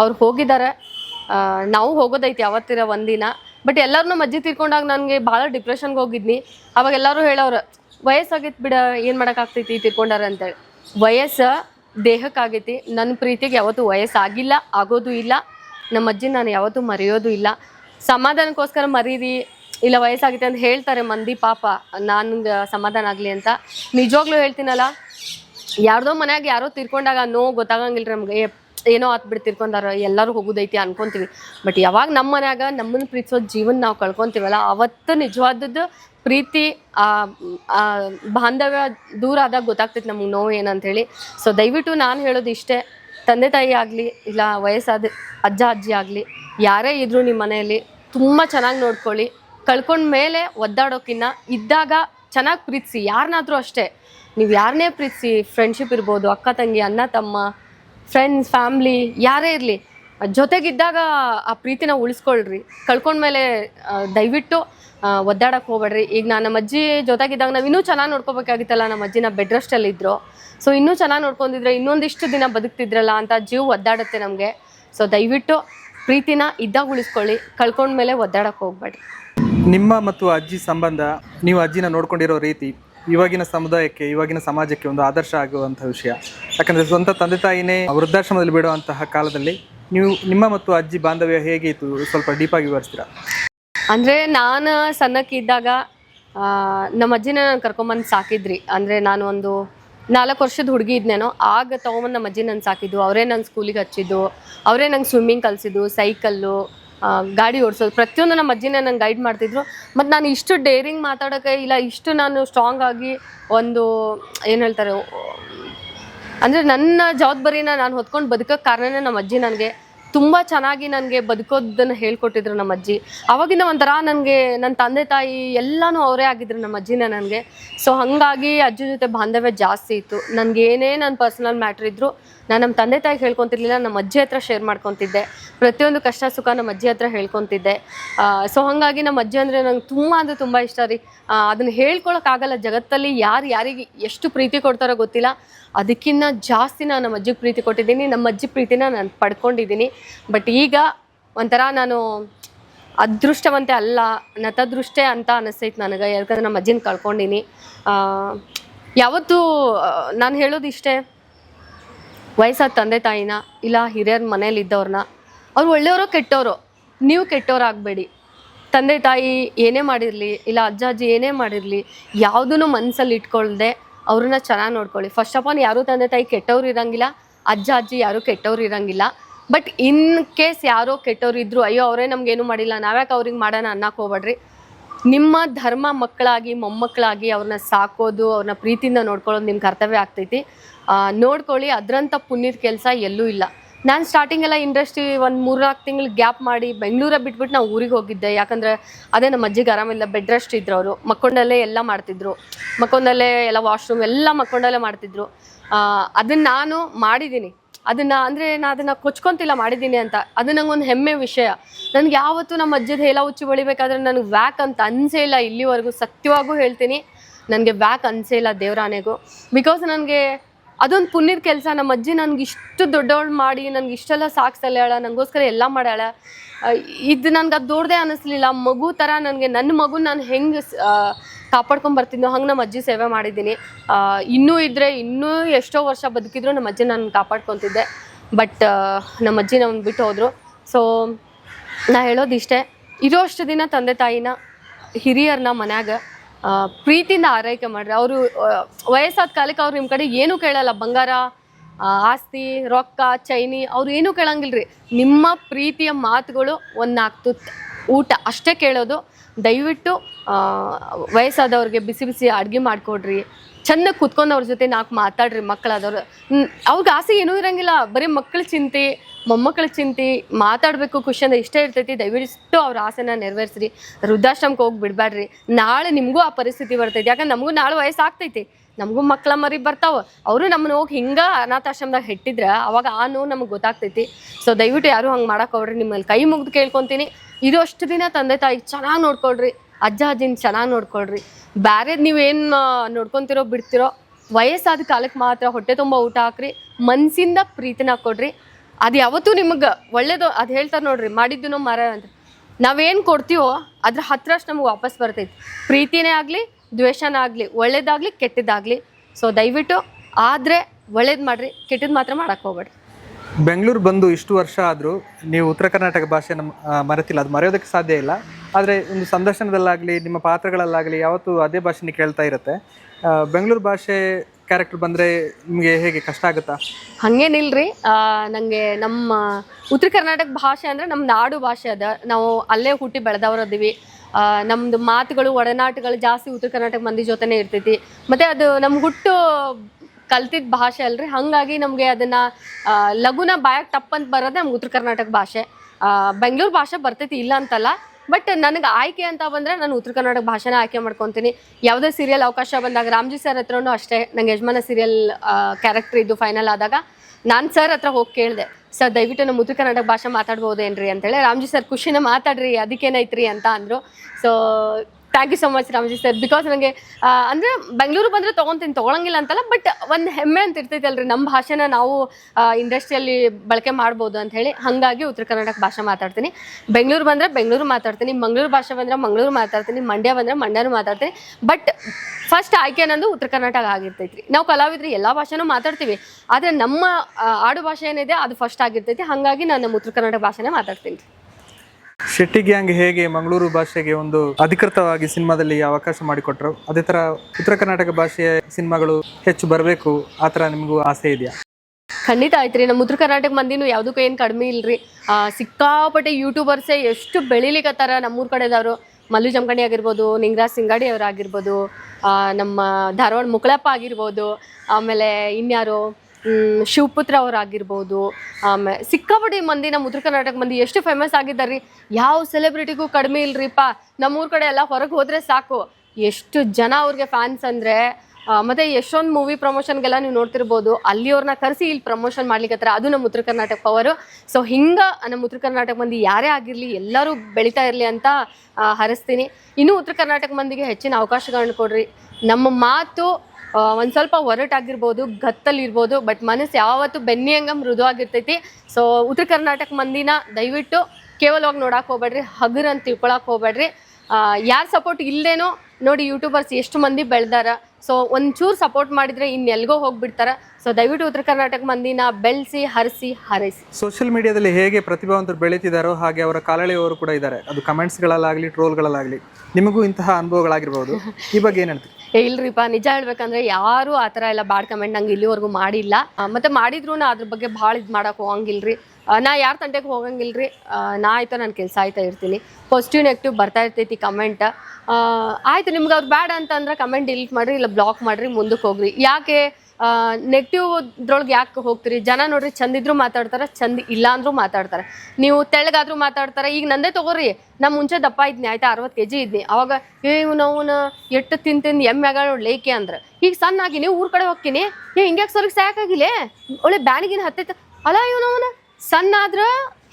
ಅವ್ರು ಹೋಗಿದ್ದಾರೆ ನಾವು ಹೋಗೋದೈತಿ ಯಾವತ್ತಿರ ಒಂದಿನ. ಬಟ್ ಎಲ್ಲರೂ ನಮ್ಮ ಅಜ್ಜಿ ತೀರ್ಕೊಂಡಾಗ ನನಗೆ ಭಾಳ ಡಿಪ್ರೆಷನ್ಗೆ ಹೋಗಿದ್ನಿ. ಅವಾಗ ಎಲ್ಲರೂ ಹೇಳೋರು ವಯಸ್ಸಾಗಿತ್ತು ಬಿಡ, ಏನು ಮಾಡೋಕ್ಕಾಗ್ತೈತಿ ತೀರ್ಕೊಂಡಾರ? ಅಂತೇಳಿ. ವಯಸ್ಸು ದೇಹಕ್ಕಾಗೈತಿ. ನನ್ನ ಪ್ರೀತಿಗೆ ಯಾವತ್ತೂ ವಯಸ್ಸಾಗಿಲ್ಲ, ಆಗೋದು ಇಲ್ಲ. ನಮ್ಮ ಅಜ್ಜಿ ನಾನು ಯಾವತ್ತೂ ಮರೆಯೋದು ಇಲ್ಲ. ಸಮಾಧಾನಕ್ಕೋಸ್ಕರ ಮರೀರಿ, ಇಲ್ಲ ವಯಸ್ಸಾಗೈತೆ ಅಂತ ಹೇಳ್ತಾರೆ ಮಂದಿ ಪಾಪ. ನನ್ಗೆ ಸಮಾಧಾನ ಆಗಲಿ ಅಂತ. ನಿಜವಾಗ್ಲೂ ಹೇಳ್ತೀನಲ್ಲ, ಯಾರ್ದೋ ಮನ್ಯಾಗ ಯಾರೋ ತಿರ್ಕೊಂಡಾಗ ನೋವು ಗೊತ್ತಾಗಂಗಿಲ್ಲ ನಮ್ಗೆ. ಏನೋ ಆತ್ಬಿಟ್ಟು ತಿರ್ಕೊಂಡಾರ, ಎಲ್ಲರೂ ಹೋಗೋದೈತಿ ಅನ್ಕೊಂತೀವಿ. ಬಟ್ ಯಾವಾಗ ನಮ್ಮ ಮನ್ಯಾಗ ನಮ್ಮನ್ನು ಪ್ರೀತಿಸೋ ಜೀವನ ನಾವು ಕಳ್ಕೊತೀವಲ್ಲ, ಅವತ್ತು ನಿಜವಾದದ್ದು ಪ್ರೀತಿ, ಆ ಬಾಂಧವ್ಯ ದೂರ ಆದಾಗ ಗೊತ್ತಾಗ್ತೈತೆ ನಮ್ಗೆ ನೋವು ಏನಂತೇಳಿ. ಸೊ ದಯವಿಟ್ಟು ನಾನು ಹೇಳೋದು ಇಷ್ಟೇ. ತಂದೆ ತಾಯಿ ಆಗಲಿ, ಇಲ್ಲ ವಯಸ್ಸಾದ ಅಜ್ಜ, ಅಜ್ಜಿ ಆಗಲಿ, ಯಾರೇ ಇದ್ರೂ ನಿಮ್ಮ ಮನೆಯಲ್ಲಿ ತುಂಬ ಚೆನ್ನಾಗಿ ನೋಡ್ಕೊಳ್ಳಿ. ಕಳ್ಕೊಂಡ ಮೇಲೆ ಒದ್ದಾಡೋಕ್ಕಿನ್ನ ಇದ್ದಾಗ ಚೆನ್ನಾಗಿ ಪ್ರೀತಿಸಿ. ಯಾರನ್ನಾದ್ರೂ ಅಷ್ಟೇ. ನೀವು ಯಾರನ್ನೇ ಪ್ರೀತಿಸಿ ಫ್ರೆಂಡ್ಶಿಪ್ ಇರ್ಬೋದು, ಅಕ್ಕ, ತಂಗಿ, ಅಣ್ಣ, ತಮ್ಮ ಫ್ರೆಂಡ್ಸ್ ಫ್ಯಾಮ್ಲಿ ಯಾರೇ ಇರಲಿ, ಜೊತೆಗಿದ್ದಾಗ ಆ ಪ್ರೀತಿನ ಉಳಿಸ್ಕೊಳ್ರಿ. ಕಳ್ಕೊಂಡ್ಮೇಲೆ ಮೇಲೆ ದಯವಿಟ್ಟು ಒದ್ದಾಡಕ್ಕೆ ಹೋಗ್ಬೇಡ್ರಿ. ಈಗ ನಾನು ನಮ್ಮ ಅಜ್ಜಿ ಜೊತೆಗಿದ್ದಾಗ ನಾವು ಇನ್ನೂ ಚೆನ್ನಾಗಿ ನೋಡ್ಕೋಬೇಕಾಗಿತ್ತಲ್ಲ, ನಮ್ಮ ಅಜ್ಜಿನ ಬೆಡ್ ರೆಸ್ಟಲ್ಲಿದ್ದರು ಸೊ ಇನ್ನೂ ಚೆನ್ನಾಗಿ ನೋಡ್ಕೊಂಡಿದ್ರೆ, ಇನ್ನೊಂದಿಷ್ಟು ದಿನ ಬದುಕ್ತಿದ್ರಲ್ಲ ಅಂತ ಜೀವ ಒದ್ದಾಡುತ್ತೆ ನಮಗೆ. ಸೊ ದಯವಿಟ್ಟು ಪ್ರೀತಿನ ಇದ್ದಾಗ ಉಳಿಸ್ಕೊಳ್ಳಿ, ಕಳ್ಕೊಂಡ್ಮೇಲೆ ಒದ್ದಾಡಕ್ಕೆ ಹೋಗ್ಬೇಡ್ರಿ. ನಿಮ್ಮ ಮತ್ತು ಅಜ್ಜಿ ಸಂಬಂಧ, ನೀವು ಅಜ್ಜಿನ ನೋಡ್ಕೊಂಡಿರೋ ರೀತಿ, ಇವಾಗಿನ ಸಮುದಾಯಕ್ಕೆ, ಇವಾಗಿನ ಸಮಾಜಕ್ಕೆ ಒಂದು ಆದರ್ಶ ಆಗುವಂಥ ವಿಷಯ. ಯಾಕಂದ್ರೆ ಸ್ವಂತ ತಂದೆ ತಾಯಿನೇ ವೃದ್ಧಾಶ್ರಮದಲ್ಲಿ ಬಿಡುವಂತಹ ಕಾಲದಲ್ಲಿ ನೀವು, ನಿಮ್ಮ ಮತ್ತು ಅಜ್ಜಿ ಬಾಂಧವ್ಯ ಹೇಗೆ ಇತ್ತು? ಸ್ವಲ್ಪ ಡೀಪಾಗಿ ವಿವರಿಸ್ತೀರಾ? ಅಂದರೆ ನಾನು ಸಣ್ಣಕ್ಕಿದ್ದಾಗ ನಮ್ಮ ಅಜ್ಜಿನ ನಾನು ಕರ್ಕೊಂಬಂದು ಸಾಕಿದ್ರಿ. ಅಂದರೆ ನಾನು ಒಂದು ನಾಲ್ಕು ವರ್ಷದ ಹುಡುಗಿ ಇದ್ನೇನೋ, ಆಗ ತಗೊಂಬಂದು ನಮ್ಮ ಅಜ್ಜಿ ನನ್ನ ಸಾಕಿದ್ದು. ಅವರೇ ನನ್ನ ಸ್ಕೂಲಿಗೆ ಹಚ್ಚಿದ್ದು. ಅವರೇ ನಂಗೆ ಸ್ವಿಮ್ಮಿಂಗ್ ಕಲಿಸಿದ್ದು ಸೈಕಲ್ಲು ಗಾಡಿ ಓಡಿಸೋದು. ಪ್ರತಿಯೊಂದು ನಮ್ಮ ಅಜ್ಜಿನ ನಂಗೆ ಗೈಡ್ ಮಾಡ್ತಿದ್ರು. ಮತ್ತು ನಾನು ಇಷ್ಟು ಡೇರಿಂಗ್ ಮಾತಾಡೋಕ್ಕೆ ಇಲ್ಲ, ಇಷ್ಟು ನಾನು ಸ್ಟ್ರಾಂಗ್ ಆಗಿ ಒಂದು, ಏನು ಹೇಳ್ತಾರೆ, ಅಂದರೆ ನನ್ನ ಜವಾಬ್ದಾರಿನ ನಾನು ಹೊತ್ಕೊಂಡು ಬದುಕೋಕ್ಕೆ ಕಾರಣನೇ ನಮ್ಮ ಅಜ್ಜಿ ನನಗೆ ತುಂಬ ಚೆನ್ನಾಗಿ ನನಗೆ ಬದುಕೋದನ್ನು ಹೇಳ್ಕೊಟ್ಟಿದ್ರು ನಮ್ಮ ಅಜ್ಜಿ ಅವಾಗಿನ ಒಂಥರ ನನಗೆ ನನ್ನ ತಂದೆ ತಾಯಿ ಎಲ್ಲನೂ ಅವರೇ ಆಗಿದ್ರು ನಮ್ಮ ಅಜ್ಜಿನ ನನಗೆ. ಸೊ ಹಾಗಾಗಿ ಅಜ್ಜಿ ಜೊತೆ ಬಾಂಧವ್ಯ ಜಾಸ್ತಿ ಇತ್ತು. ನನಗೇನೇ ನನ್ನ ಪರ್ಸನಲ್ ಮ್ಯಾಟ್ರ್ ಇದ್ದರೂ ನಾನು ನಮ್ಮ ತಂದೆ ತಾಯಿಗೆ ಹೇಳ್ಕೊತಿರ್ಲಿಲ್ಲ ನಮ್ಮ ಅಜ್ಜಿ ಹತ್ರ ಶೇರ್ ಮಾಡ್ಕೊತಿದ್ದೆ. ಪ್ರತಿಯೊಂದು ಕಷ್ಟ ಸುಖ ನಮ್ಮ ಅಜ್ಜಿ ಹತ್ರ ಹೇಳ್ಕೊತಿದ್ದೆ. ಸೊ ಹಾಗಾಗಿ ನಮ್ಮ ಅಜ್ಜಿ ಅಂದರೆ ನಂಗೆ ತುಂಬ ಅಂದರೆ ತುಂಬ ಇಷ್ಟ ರೀ. ಅದನ್ನು ಹೇಳ್ಕೊಳಕ್ಕಾಗಲ್ಲ ಜಗತ್ತಲ್ಲಿ ಯಾರು ಯಾರಿಗೆ ಎಷ್ಟು ಪ್ರೀತಿ ಕೊಡ್ತಾರೋ ಗೊತ್ತಿಲ್ಲ. ಅದಕ್ಕಿಂತ ಜಾಸ್ತಿ ನಾನು ನಮ್ಮ ಅಜ್ಜಿಗೆ ಪ್ರೀತಿ ಕೊಟ್ಟಿದ್ದೀನಿ. ನಮ್ಮ ಅಜ್ಜಿ ಪ್ರೀತಿನ ನಾನು ಪಡ್ಕೊಂಡಿದ್ದೀನಿ. ಬಟ್ ಈಗ ಒಂಥರ ನಾನು ಅದೃಷ್ಟವಂತೆ ಅಲ್ಲ, ನತದೃಷ್ಟೇ ಅಂತ ಅನಿಸ್ತೈತೆ ನನಗೆ. ಯಾಕಂದ್ರೆ ನಮ್ಮ ಅಜ್ಜಿನ ಕಳ್ಕೊಂಡಿನಿ. ಯಾವತ್ತೂ ನಾನು ಹೇಳೋದು ಇಷ್ಟೇ. ವಯಸ್ಸಾದ ತಂದೆ ತಾಯಿನ ಇಲ್ಲ ಹಿರಿಯರ ಮನೇಲಿ ಇದ್ದವ್ರನ್ನ, ಅವ್ರು ಒಳ್ಳೆಯವರು ಕೆಟ್ಟವರು, ನೀವು ಕೆಟ್ಟವರಾಗಬೇಡಿ. ತಂದೆ ತಾಯಿ ಏನೇ ಮಾಡಿರಲಿ, ಇಲ್ಲ ಅಜ್ಜ ಅಜ್ಜಿ ಏನೇ ಮಾಡಿರಲಿ ಯಾವುದೂ ಮನಸ್ಸಲ್ಲಿ ಇಟ್ಕೊಳ್ದೆ ಅವ್ರನ್ನ ಚೆನ್ನಾಗಿ ನೋಡ್ಕೊಳ್ಳಿ. ಫಸ್ಟ್ ಆಫ್ ಆಲ್ ಯಾರೂ ತಂದೆ ತಾಯಿ ಕೆಟ್ಟವ್ರು ಇರಂಗಿಲ್ಲ, ಅಜ್ಜ ಅಜ್ಜಿ ಯಾರೂ ಕೆಟ್ಟವ್ರು ಇರೋಂಗಿಲ್ಲ. ಬಟ್ ಇನ್ ಕೇಸ್ ಯಾರೋ ಕೆಟ್ಟವ್ರು ಇದ್ರು, ಅಯ್ಯೋ ಅವರೇ ನಮ್ಗೇನು ಮಾಡಿಲ್ಲ, ನಾವ್ಯಾಕೆ ಅವ್ರಿಗೆ ಮಾಡೋಣ ಅನ್ನಕ್ಕೆ ಹೋಗ್ಬೇಡ್ರಿ. ನಿಮ್ಮ ಧರ್ಮ ಮಕ್ಕಳಾಗಿ, ಮೊಮ್ಮಕ್ಕಳಾಗಿ ಅವ್ರನ್ನ ಸಾಕೋದು, ಅವ್ರನ್ನ ಪ್ರೀತಿಯಿಂದ ನೋಡ್ಕೊಳ್ಳೋದು ನಿಮ್ಮ ಕರ್ತವ್ಯ ಆಗ್ತೈತಿ. ನೋಡ್ಕೊಳ್ಳಿ ಅದರಂಥ ಪುಣ್ಯದ ಕೆಲಸ ಎಲ್ಲೂ ಇಲ್ಲ. ನಾನು ಸ್ಟಾರ್ಟಿಂಗ್ ಎಲ್ಲ ಇಂಡಸ್ಟ್ರಿ ಒಂದು ಮೂರ್ನಾಲ್ಕು ತಿಂಗಳು ಗ್ಯಾಪ್ ಮಾಡಿ ಬೆಂಗಳೂರ ಬಿಟ್ಬಿಟ್ಟು ನಾವು ಊರಿಗೆ ಹೋಗಿದ್ದೆ. ಯಾಕಂದರೆ ಅದೇ ನಮ್ಮ ಅಜ್ಜಿಗೆ ಆರಾಮಿಲ್ಲ ಬೆಡ್ ರೆಸ್ಟ್ ಇದ್ರು ಅವರು ಮಕ್ಕೊಂಡಲ್ಲೇ ಎಲ್ಲ ಮಾಡ್ತಿದ್ರು. ಮಕ್ಕೊಂಡಲ್ಲೇ ಎಲ್ಲ ವಾಶ್ರೂಮ್ ಎಲ್ಲ ಮಕ್ಕೊಂಡಲ್ಲೇ ಮಾಡ್ತಿದ್ರು. ಅದನ್ನು ನಾನು ಮಾಡಿದ್ದೀನಿ. ಅದನ್ನು ಅಂದರೆ ನಾನು ಅದನ್ನು ಕೊಚ್ಕೊಂತಿಲ್ಲ ಮಾಡಿದ್ದೀನಿ ಅಂತ. ಅದು ನಂಗೊಂದು ಹೆಮ್ಮೆ ವಿಷಯ. ನನಗೆ ಯಾವತ್ತೂ ನಮ್ಮ ಅಜ್ಜದ ಹೇಳ ಹುಚ್ಚಿ ಹೊಳಿಬೇಕಾದ್ರೆ ನನಗೆ ವ್ಯಾಕ್ ಅಂತ ಅನ್ಸೇ ಇಲ್ಲ ಇಲ್ಲಿವರೆಗೂ. ಸತ್ಯವಾಗೂ ಹೇಳ್ತೀನಿ, ನನಗೆ ವ್ಯಾಕ್ ಅನಿಸೇ ಇಲ್ಲ ದೇವರಾನೆಗೂ. ಬಿಕಾಸ್ ನನಗೆ ಅದೊಂದು ಪುಣ್ಯದ ಕೆಲಸ. ನಮ್ಮ ಅಜ್ಜಿ ನನಗೆ ಇಷ್ಟು ದೊಡ್ಡವಳು ಮಾಡಿ, ನನಗೆ ಇಷ್ಟೆಲ್ಲ ಸಾಕ್ಸಲ್ಯಾಳ ನನಗೋಸ್ಕರ ಎಲ್ಲ ಮಾಡ್ಯಾಳ. ಇದು ನನಗೆ ಅದು ದೊಡ್ಡದೇ ಅನ್ನಿಸ್ಲಿಲ್ಲ ಮಗು ಥರ ನನಗೆ ನನ್ನ ಮಗು ನಾನು ಹೆಂಗೆ ಕಾಪಾಡ್ಕೊಂಡು ಬರ್ತಿದ್ನೋ ಹಂಗೆ ನಮ್ಮ ಅಜ್ಜಿ ಸೇವೆ ಮಾಡಿದ್ದೀನಿ. ಇನ್ನೂ ಇದ್ದರೆ ಇನ್ನೂ ಎಷ್ಟೋ ವರ್ಷ ಬದುಕಿದ್ರು ನಮ್ಮ ಅಜ್ಜಿ ನಾನು ಕಾಪಾಡ್ಕೊತಿದ್ದೆ. ಬಟ್ ನಮ್ಮ ಅಜ್ಜಿ ನಮ್ಗೆ ಬಿಟ್ಟು ಹೋದರು. ಸೊ, ನಾ ಹೇಳೋದು ಇಷ್ಟೇ ಇರೋಷ್ಟು ದಿನ ತಂದೆ ತಾಯಿನ ಹಿರಿಯರನ್ನ ಮನ್ಯಾಗ ಪ್ರೀತಿಯಿಂದ ಆರೈಕೆ ಮಾಡ್ರಿ. ಅವರು ವಯಸ್ಸಾದ ಕಾಲಕ್ಕೆ ಅವ್ರು ನಿಮ್ಮ ಕಡೆ ಏನೂ ಕೇಳಲ್ಲ. ಬಂಗಾರ ಆಸ್ತಿ, ರೊಕ್ಕ, ಚೈನಿ, ಅವ್ರು ಏನೂ ಕೇಳಂಗಿಲ್ರಿ. ನಿಮ್ಮ ಪ್ರೀತಿಯ ಮಾತುಗಳು ಒಂದು ಊಟ ಅಷ್ಟೇ ಕೇಳೋದು. ದಯವಿಟ್ಟು ವಯಸ್ಸಾದವ್ರಿಗೆ ಬಿಸಿ ಬಿಸಿ ಅಡುಗೆ ಮಾಡಿಕೊಡ್ರಿ. ಚೆಂದ ಕುತ್ಕೊಂಡು ಅವ್ರ ಜೊತೆ ನಾಲ್ಕು ಮಾತಾಡ್ರಿ ಮಕ್ಕಳಾದವ್ರು ಅವ್ರಿಗೆ ಆಸೆ ಏನೂ ಇರಂಗಿಲ್ಲ. ಬರೀ ಮಕ್ಕಳ ಚಿಂತೆ ಮೊಮ್ಮಕ್ಕಳ ಚಿಂತೆ, ಮಾತಾಡಬೇಕು ಖುಷಿಯಿಂದ ಇಷ್ಟೇ ಇರ್ತೈತಿ. ದಯವಿಟ್ಟು ಅವ್ರ ಆಸೆನ ನೆರವೇರಿಸ್ರಿ. ವೃದ್ಧಾಶ್ರಮಕ್ಕೆ ಹೋಗಿ ಬಿಡಬೇಡ್ರಿ ನಾಳೆ ನಿಮಗೂ ಆ ಪರಿಸ್ಥಿತಿ ಬರ್ತೈತಿ. ಯಾಕಂದ್ರೆ ನಮಗೂ ನಾಳೆ ವಯಸ್ಸಾಗ್ತೈತಿ. ನಮಗೂ ಮಕ್ಕಳ ಮರಿ ಬರ್ತಾವ. ಅವರು ನಮ್ಮನ್ನ ಹೋಗಿ ಹಿಂಗೆ ಅನಾಥಾಶ್ರಮದಾಗ ಹೆಟ್ಟಿದ್ರೆ, ಅವಾಗ ಆ ನೋವು ನಮಗೆ ಗೊತ್ತಾಗ್ತೈತಿ. ಸೊ ದಯವಿಟ್ಟು ಯಾರು ಹಂಗೆ ಮಾಡಕ್ಕೆ ಹೋಗ್ರಿ ನಿಮ್ಮಲ್ಲಿ ಕೈ ಮುಗಿದು ಕೇಳ್ಕೊತೀನಿ. ಇದು ಅಷ್ಟು ದಿನ ತಂದೆ ತಾಯಿ ಚೆನ್ನಾಗಿ ನೋಡ್ಕೊಳ್ರಿ. ಅಜ್ಜ, ಅಜ್ಜಿನ ಚೆನ್ನಾಗಿ ನೋಡ್ಕೊಳ್ರಿ. ಬ್ಯಾರೇದು ನೀವೇನು ನೋಡ್ಕೊತಿರೋ, ಬಿಡ್ತಿರೋ, ವಯಸ್ಸಾದ ಕಾಲಕ್ಕೆ ಮಾತ್ರ ಹೊಟ್ಟೆ ತುಂಬ ಊಟ ಹಾಕ್ರಿ. ಮನಸ್ಸಿಂದ ಪ್ರೀತಿನ ಕೊಡ್ರಿ. ಅದು ಯಾವತ್ತೂ ನಿಮಗೆ ಒಳ್ಳೇದು ಅದು ಹೇಳ್ತಾರೆ ನೋಡ್ರಿ, ಮಾಡಿದ್ದು ಮರ ಅಂತ. ನಾವೇನು ಕೊಡ್ತೀವೋ ಅದ್ರ ಹತ್ರಷ್ಟು ನಮ್ಗೆ ವಾಪಸ್ ಬರ್ತೈತಿ. ಪ್ರೀತಿನೇ ಆಗಲಿ, ದ್ವೇಷನೇ ಆಗಲಿ, ಒಳ್ಳೇದಾಗಲಿ ಕೆಟ್ಟದ್ದಾಗಲಿ ಸೊ ದಯವಿಟ್ಟು ಆದರೆ ಒಳ್ಳೇದು ಮಾಡಿರಿ ಕೆಟ್ಟದ್ದು ಮಾತ್ರ ಮಾಡಕ್ಕೆ ಹೋಗ್ಬೇಡ್ರಿ. ಬೆಂಗಳೂರು ಬಂದು ಇಷ್ಟು ವರ್ಷ ಆದರೂ ನೀವು ಉತ್ತರ ಕರ್ನಾಟಕ ಭಾಷೆ ನಮ್ಮ ಮರೆತಿಲ್ಲ, ಅದು ಮರೆಯೋದಕ್ಕೆ ಸಾಧ್ಯ ಇಲ್ಲ. ಆದರೆ ಒಂದು ಸಂದರ್ಶನದಲ್ಲಾಗಲಿ, ನಿಮ್ಮ ಪಾತ್ರಗಳಲ್ಲಾಗಲಿ ಯಾವತ್ತೂ ಅದೇ ಭಾಷೆನ ಕೇಳ್ತಾ ಇರುತ್ತೆ. ಬೆಂಗಳೂರು ಭಾಷೆ ಕ್ಯಾರೆಕ್ಟರ್ ಬಂದರೆ ನಿಮಗೆ ಹೇಗೆ ಕಷ್ಟ ಆಗುತ್ತಾ? ಹಂಗೇನಿಲ್ರಿ. ನನಗೆ ನಮ್ಮ ಉತ್ತರ ಕರ್ನಾಟಕ ಭಾಷೆ ಅಂದರೆ ನಮ್ಮ ನಾಡು ಭಾಷೆ ಅದ. ನಾವು ಅಲ್ಲೇ ಹುಟ್ಟಿ ಬೆಳೆದವ್ರು ಅದೀವಿ. ಆ, ನಮ್ದು ಮಾತುಗಳು ಒಡನಾಟಗಳು ಜಾಸ್ತಿ ಉತ್ತರ ಕರ್ನಾಟಕ ಮಂದಿ ಜೊತೆನೇ ಇರ್ತೈತಿ. ಮತ್ತು ಅದು ನಮ್ಮ ಹುಟ್ಟು ಕಲ್ತಿದ್ದ ಭಾಷೆ ಅಲ್ರಿ. ಹಾಗಾಗಿ ನಮಗೆ ಅದನ್ನು ಲಘುನ ಬಾಯಕ್ಕೆ ತಪ್ಪಂತ ಬರೋದೇ ನಮ್ಗೆ ಉತ್ತರ ಕರ್ನಾಟಕ ಭಾಷೆ. ಬೆಂಗಳೂರು ಭಾಷೆ ಬರ್ತೈತಿ ಇಲ್ಲ ಅಂತಲ್ಲ. ಬಟ್ ನನಗೆ ಆಯ್ಕೆ ಅಂತ ಬಂದರೆ ನಾನು ಉತ್ತರ ಕರ್ನಾಟಕ ಭಾಷೆನ ಆಯ್ಕೆ ಮಾಡ್ಕೊತೀನಿ. ಯಾವುದೇ ಸೀರಿಯಲ್ ಅವಕಾಶ ಬಂದಾಗ ರಾಮ್ಜಿ ಸರ್ ಹತ್ರನೂ ಅಷ್ಟೇ, ನಂಗೆ ಯಜಮಾನ ಸೀರಿಯಲ್ ಕ್ಯಾರೆಕ್ಟರ್ ಇದ್ದು ಫೈನಲ್ ಆದಾಗ ನಾನು ಸರ್ ಹತ್ರ ಹೋಗಿ ಕೇಳಿದೆ ಸರ್ ದಯವಿಟ್ಟು ನಮ್ಮ ಉತ್ತರ ಕನ್ನಡ ಭಾಷೆ ಮಾತಾಡ್ಬೋದೇನ್ರಿ? ಅಂತೇಳಿ ರಾಮ್ಜಿ ಸರ್ ಖುಷಿನ ಮಾತಾಡ್ರಿ ಅದಕ್ಕೇನೈತ್ರಿ ಅಂತ ಅಂದರು. So thank you so much Ramji sir because ನನಗೆ ಅಂದರೆ ಬೆಂಗಳೂರು ಬಂದರೆ ತೊಗೊತೀನಿ, ತೊಗೊಳಂಗಿಲ್ಲ ಅಂತಲ್ಲ ಬಟ್ ಒಂದು ಹೆಮ್ಮೆ ಅಂತ ಇರ್ತೈತೆ ಅಲ್ರಿ ನಮ್ಮ ಭಾಷೆನ ನಾವು ಇಂಡಸ್ಟ್ರಿಯಲ್ಲಿ ಬಳಕೆ ಮಾಡ್ಬೋದು ಅಂತ ಹೇಳಿ ಹಾಗಾಗಿ ಉತ್ತರ ಕರ್ನಾಟಕ ಭಾಷೆ ಮಾತಾಡ್ತೀನಿ. ಬೆಂಗಳೂರು ಬಂದರೆ ಬೆಂಗಳೂರು ಮಾತಾಡ್ತೀನಿ ಮಂಗಳೂರು ಭಾಷೆ ಬಂದರೆ ಮಂಗಳೂರು ಮಾತಾಡ್ತೀನಿ ಮಂಡ್ಯ ಬಂದರೆ ಮಂಡ್ಯನೂ ಮಾತಾಡ್ತೀನಿ. ಬಟ್ ಫಸ್ಟ್ ಆಯ್ಕೆ ಅನ್ನೋದು ಉತ್ತರ ಕರ್ನಾಟಕ ಆಗಿರ್ತೈತ್ರಿ. ನಾವು ಕಲಾವಿದ್ರು, ಎಲ್ಲ ಭಾಷೆನೂ ಮಾತಾಡ್ತೀವಿ. ಆದರೆ ನಮ್ಮ ಆಡು ಭಾಷೆ ಏನಿದೆ, ಅದು ಫಸ್ಟ್ ಆಗಿರ್ತೈತಿ. ಹಾಗಾಗಿ ನಾನು ನಮ್ಮ ಉತ್ತರ ಕರ್ನಾಟಕ ಭಾಷೆನೇ ಮಾತಾಡ್ತೀನಿ. ಶೆಟ್ಟಿ ಗ್ಯಾಂಗ್ ಹೇಗೆ ಮಂಗಳೂರು ಭಾಷೆಗೆ ಒಂದು ಅಧಿಕೃತವಾಗಿ ಸಿನಿಮಾದಲ್ಲಿ ಅವಕಾಶ ಮಾಡಿಕೊಟ್ರು? ಅದೇ ತರ ಉತ್ತರ ಕರ್ನಾಟಕ ಭಾಷೆಯ ಸಿನಿಮಾಗಳು ಹೆಚ್ಚು ಬರಬೇಕು ಆ ಥರ ನಿಮಗೂ ಆಸೆ ಇದೆಯಾ? ಖಂಡಿತ ಆಯ್ತ್ರಿ. ನಮ್ಮ ಉತ್ತರ ಕರ್ನಾಟಕ ಮಂದಿನೂ ಯಾವುದಕ್ಕೂ ಏನು ಕಡಿಮೆ ಇಲ್ರಿ. ಆ, ಸಿಕ್ಕಾಪಟ್ಟೆ ಯೂಟ್ಯೂಬರ್ಸೇ ಎಷ್ಟು ಬೆಳಿಲಿಕತ್ತಾರ ನಮ್ಮೂರ ಕಡೆದವರು. ಮಲ್ಲು ಜಮಖಂಡಿ ಆಗಿರ್ಬೋದು ನಿಂಗರಾಜ್ ಸಿಂಗಾಡಿ ಅವರಾಗಿರ್ಬೋದು ನಮ್ಮ ಧಾರವಾಡ ಮುಕ್ಳಪ್ಪ ಆಗಿರ್ಬೋದು ಆಮೇಲೆ ಇನ್ಯಾರು ಶಿವಪುತ್ರ ಅವರಾಗಿರ್ಬೋದು ಆಮೇಲೆ ಸಿಕ್ಕಾಪಟ್ಟಿ ಮಂದಿ ನಮ್ಮ ಉತ್ತರ ಕರ್ನಾಟಕ ಮಂದಿ ಎಷ್ಟು ಫೇಮಸ್ ಆಗಿದ್ದಾರೆ ಯಾವ ಸೆಲೆಬ್ರಿಟಿಗೂ ಕಡಿಮೆ ಇಲ್ರಿಪ್ಪ. ನಮ್ಮೂರ ಕಡೆ ಎಲ್ಲ ಹೊರಗೆ ಹೋದರೆ ಸಾಕು. ಎಷ್ಟು ಜನ ಅವ್ರಿಗೆ ಫ್ಯಾನ್ಸ್ ಅಂದರೆ ಮತ್ತೆ ಎಷ್ಟೊಂದು ಮೂವಿ ಪ್ರಮೋಷನ್ಗೆಲ್ಲ ನೀವು ನೋಡ್ತಿರ್ಬೋದು. ಅಲ್ಲಿಯವ್ರನ್ನ ಕರೆಸಿ ಇಲ್ಲಿ ಪ್ರಮೋಷನ್ ಮಾಡ್ಲಿಕ್ಕೆ ಅದು ನಮ್ಮ ಉತ್ತರ ಕರ್ನಾಟಕ ಪವರು ಸೊ ಹಿಂಗೆ ನಮ್ಮ ಉತ್ತರ ಕರ್ನಾಟಕ ಮಂದಿ ಯಾರೇ ಆಗಿರಲಿ, ಎಲ್ಲರೂ ಬೆಳೀತಾ ಇರಲಿ ಅಂತ ಹರಿಸ್ತೀನಿ. ಇನ್ನು ಉತ್ತರ ಕರ್ನಾಟಕ ಮಂದಿಗೆ ಹೆಚ್ಚಿನ ಅವಕಾಶಗಳನ್ನ ಕೊಡ್ರಿ. ನಮ್ಮ ಮಾತು ಒಂದ್ ಸ್ವಲ್ಪ ಒರಟಾಗಿರ್ಬೋದು ಗತ್ತಲ್ಲಿರ್ಬೋದು ಬಟ್ ಮನಸ್ಸು ಯಾವತ್ತು ಬೆನ್ನಿ ಹಂಗ ಮೃದುವಾಗಿರ್ತೈತಿ. ಸೊ ಉತ್ತರ ಕರ್ನಾಟಕ ಮಂದಿನ ದಯವಿಟ್ಟು ಕೇವಲವಾಗಿ ನೋಡಕ್ ಹೋಗ್ಬೇಡ್ರಿ, ಹಗುರ್ ಅಂತ ತಿಳ್ಕೊಳಕ್ ಹೋಗ್ಬೇಡ್ರಿ. ಯಾರ ಸಪೋರ್ಟ್ ಇಲ್ಲದೇನೋ ನೋಡಿ ಯೂಟ್ಯೂಬರ್ಸ್ ಎಷ್ಟು ಮಂದಿ ಬೆಳ್ದಾರ. ಸೊ ಒಂಚೂರು ಸಪೋರ್ಟ್ ಮಾಡಿದ್ರೆ ಇನ್ನೆಲ್ಗೋ ಹೋಗ್ಬಿಡ್ತಾರ. ಸೊ ದಯವಿಟ್ಟು ಉತ್ತರ ಕರ್ನಾಟಕ ಮಂದಿನ ಬೆಳೆಸಿ, ಹರಿಸಿ, ಹಾರೈಸಿ. ಸೋಷಿಯಲ್ ಮೀಡಿಯಾದಲ್ಲಿ ಹೇಗೆ ಪ್ರತಿಭಾವಂತರು ಬೆಳೀತಿದ್ದಾರೋ ಹಾಗೆ ಅವರ ಕಾಲಳಿಯವರು ಕೂಡ ಇದ್ದಾರೆ. ಅದು ಕಮೆಂಟ್ಸ್ಗಳಲ್ಲಾಗಲಿ ಟ್ರೋಲ್ಗಳಲ್ಲಾಗಲಿ ನಿಮಗೂ ಇಂತಹ ಅನುಭವಗಳಾಗಿರ್ಬೋದು. ಈ ಬಗ್ಗೆ ಏನು ಇಲ್ರಿಪ್ಪ, ನಿಜ ಹೇಳ್ಬೇಕಂದ್ರೆ ಯಾರು ಆ ಥರ ಎಲ್ಲ ಬ್ಯಾಡ್ ಕಮೆಂಟ್ ನಂಗೆ ಇಲ್ಲಿವರೆಗೂ ಮಾಡಿಲ್ಲ. ಮತ್ತೆ ಮಾಡಿದ್ರು ಅದ್ರ ಬಗ್ಗೆ ಭಾಳ ಇದು ಮಾಡಕ್ಕೆ ಹೋಗಂಗಿಲ್ರಿ. ನಾ ಯಾರ ತಂಟೆಗೆ ಹೋಗಂಗಿಲ್ರಿ? ನಾ ಆಯ್ತು ನನ್ನ ಕೆಲಸ ಆಯ್ತಾ ಇರ್ತೀನಿ. ಪಾಸಿಟಿವ್ ನೆಗೆಟಿವ್ ಬರ್ತಾ ಇರ್ತೈತಿ ಕಮೆಂಟ್ ಆಯ್ತು, ನಿಮ್ಗೆ ಅವ್ರು ಬ್ಯಾಡ ಅಂತಂದ್ರೆ ಕಮೆಂಟ್ ಡಿಲೀಟ್ ಮಾಡ್ರಿ, ಇಲ್ಲ ಬ್ಲಾಕ್ ಮಾಡ್ರಿ ಮುಂದಕ್ಕೆ ಹೋಗ್ರಿ. ಯಾಕೆ? ನೆಗೆಟಿವ್ ಇದ್ರೊಳಗೆ ಯಾಕೆ ಹೋಗ್ತೀರಿ? ಜನ ನೋಡ್ರಿ ಚಂದಿದ್ರು ಮಾತಾಡ್ತಾರೆ, ಚಂದ ಇಲ್ಲ ಅಂದ್ರೂ ಮಾತಾಡ್ತಾರೆ. ನೀವು ತೆಳ್ಳಗಾದ್ರೂ ಮಾತಾಡ್ತಾರೆ. ಈಗ ನಂದೇ ತಗೋರಿ ನಮ್ಮ ಮುಂಚೆ ದಪ್ಪ ಇದ್ನಿ, ಆಯ್ತಾ? ಅರವತ್ತು ಕೆ ಜಿ ಇದ್ನಿ. ಅವಾಗ, ಏ, ಇವ್ನ, ಅವನು ಎಟ್ಟು ತಿಂದು ತಿಂದು ಎಮ್ಮೆ ಆಗ ನೋಡಿ ಲೇಕೆ ಅಂದ್ರೆ. ಈಗ ಸಣ್ಣ ನೀವು ಊರ್ ಕಡೆ ಹೋಗ್ತೀನಿ. ಏ, ಹಿಂಗ್ಯಾಕೆ ಸರಿಗೆ ಸಾಕಾಗಿಲ್ಲ ಒಳ್ಳೆ ಬ್ಯಾನಿಗಿನ ಹತ್ತೈತೆ? ಅಲ್ಲ ಇವನವನ ಸಣ್ಣ ಆದ್ರ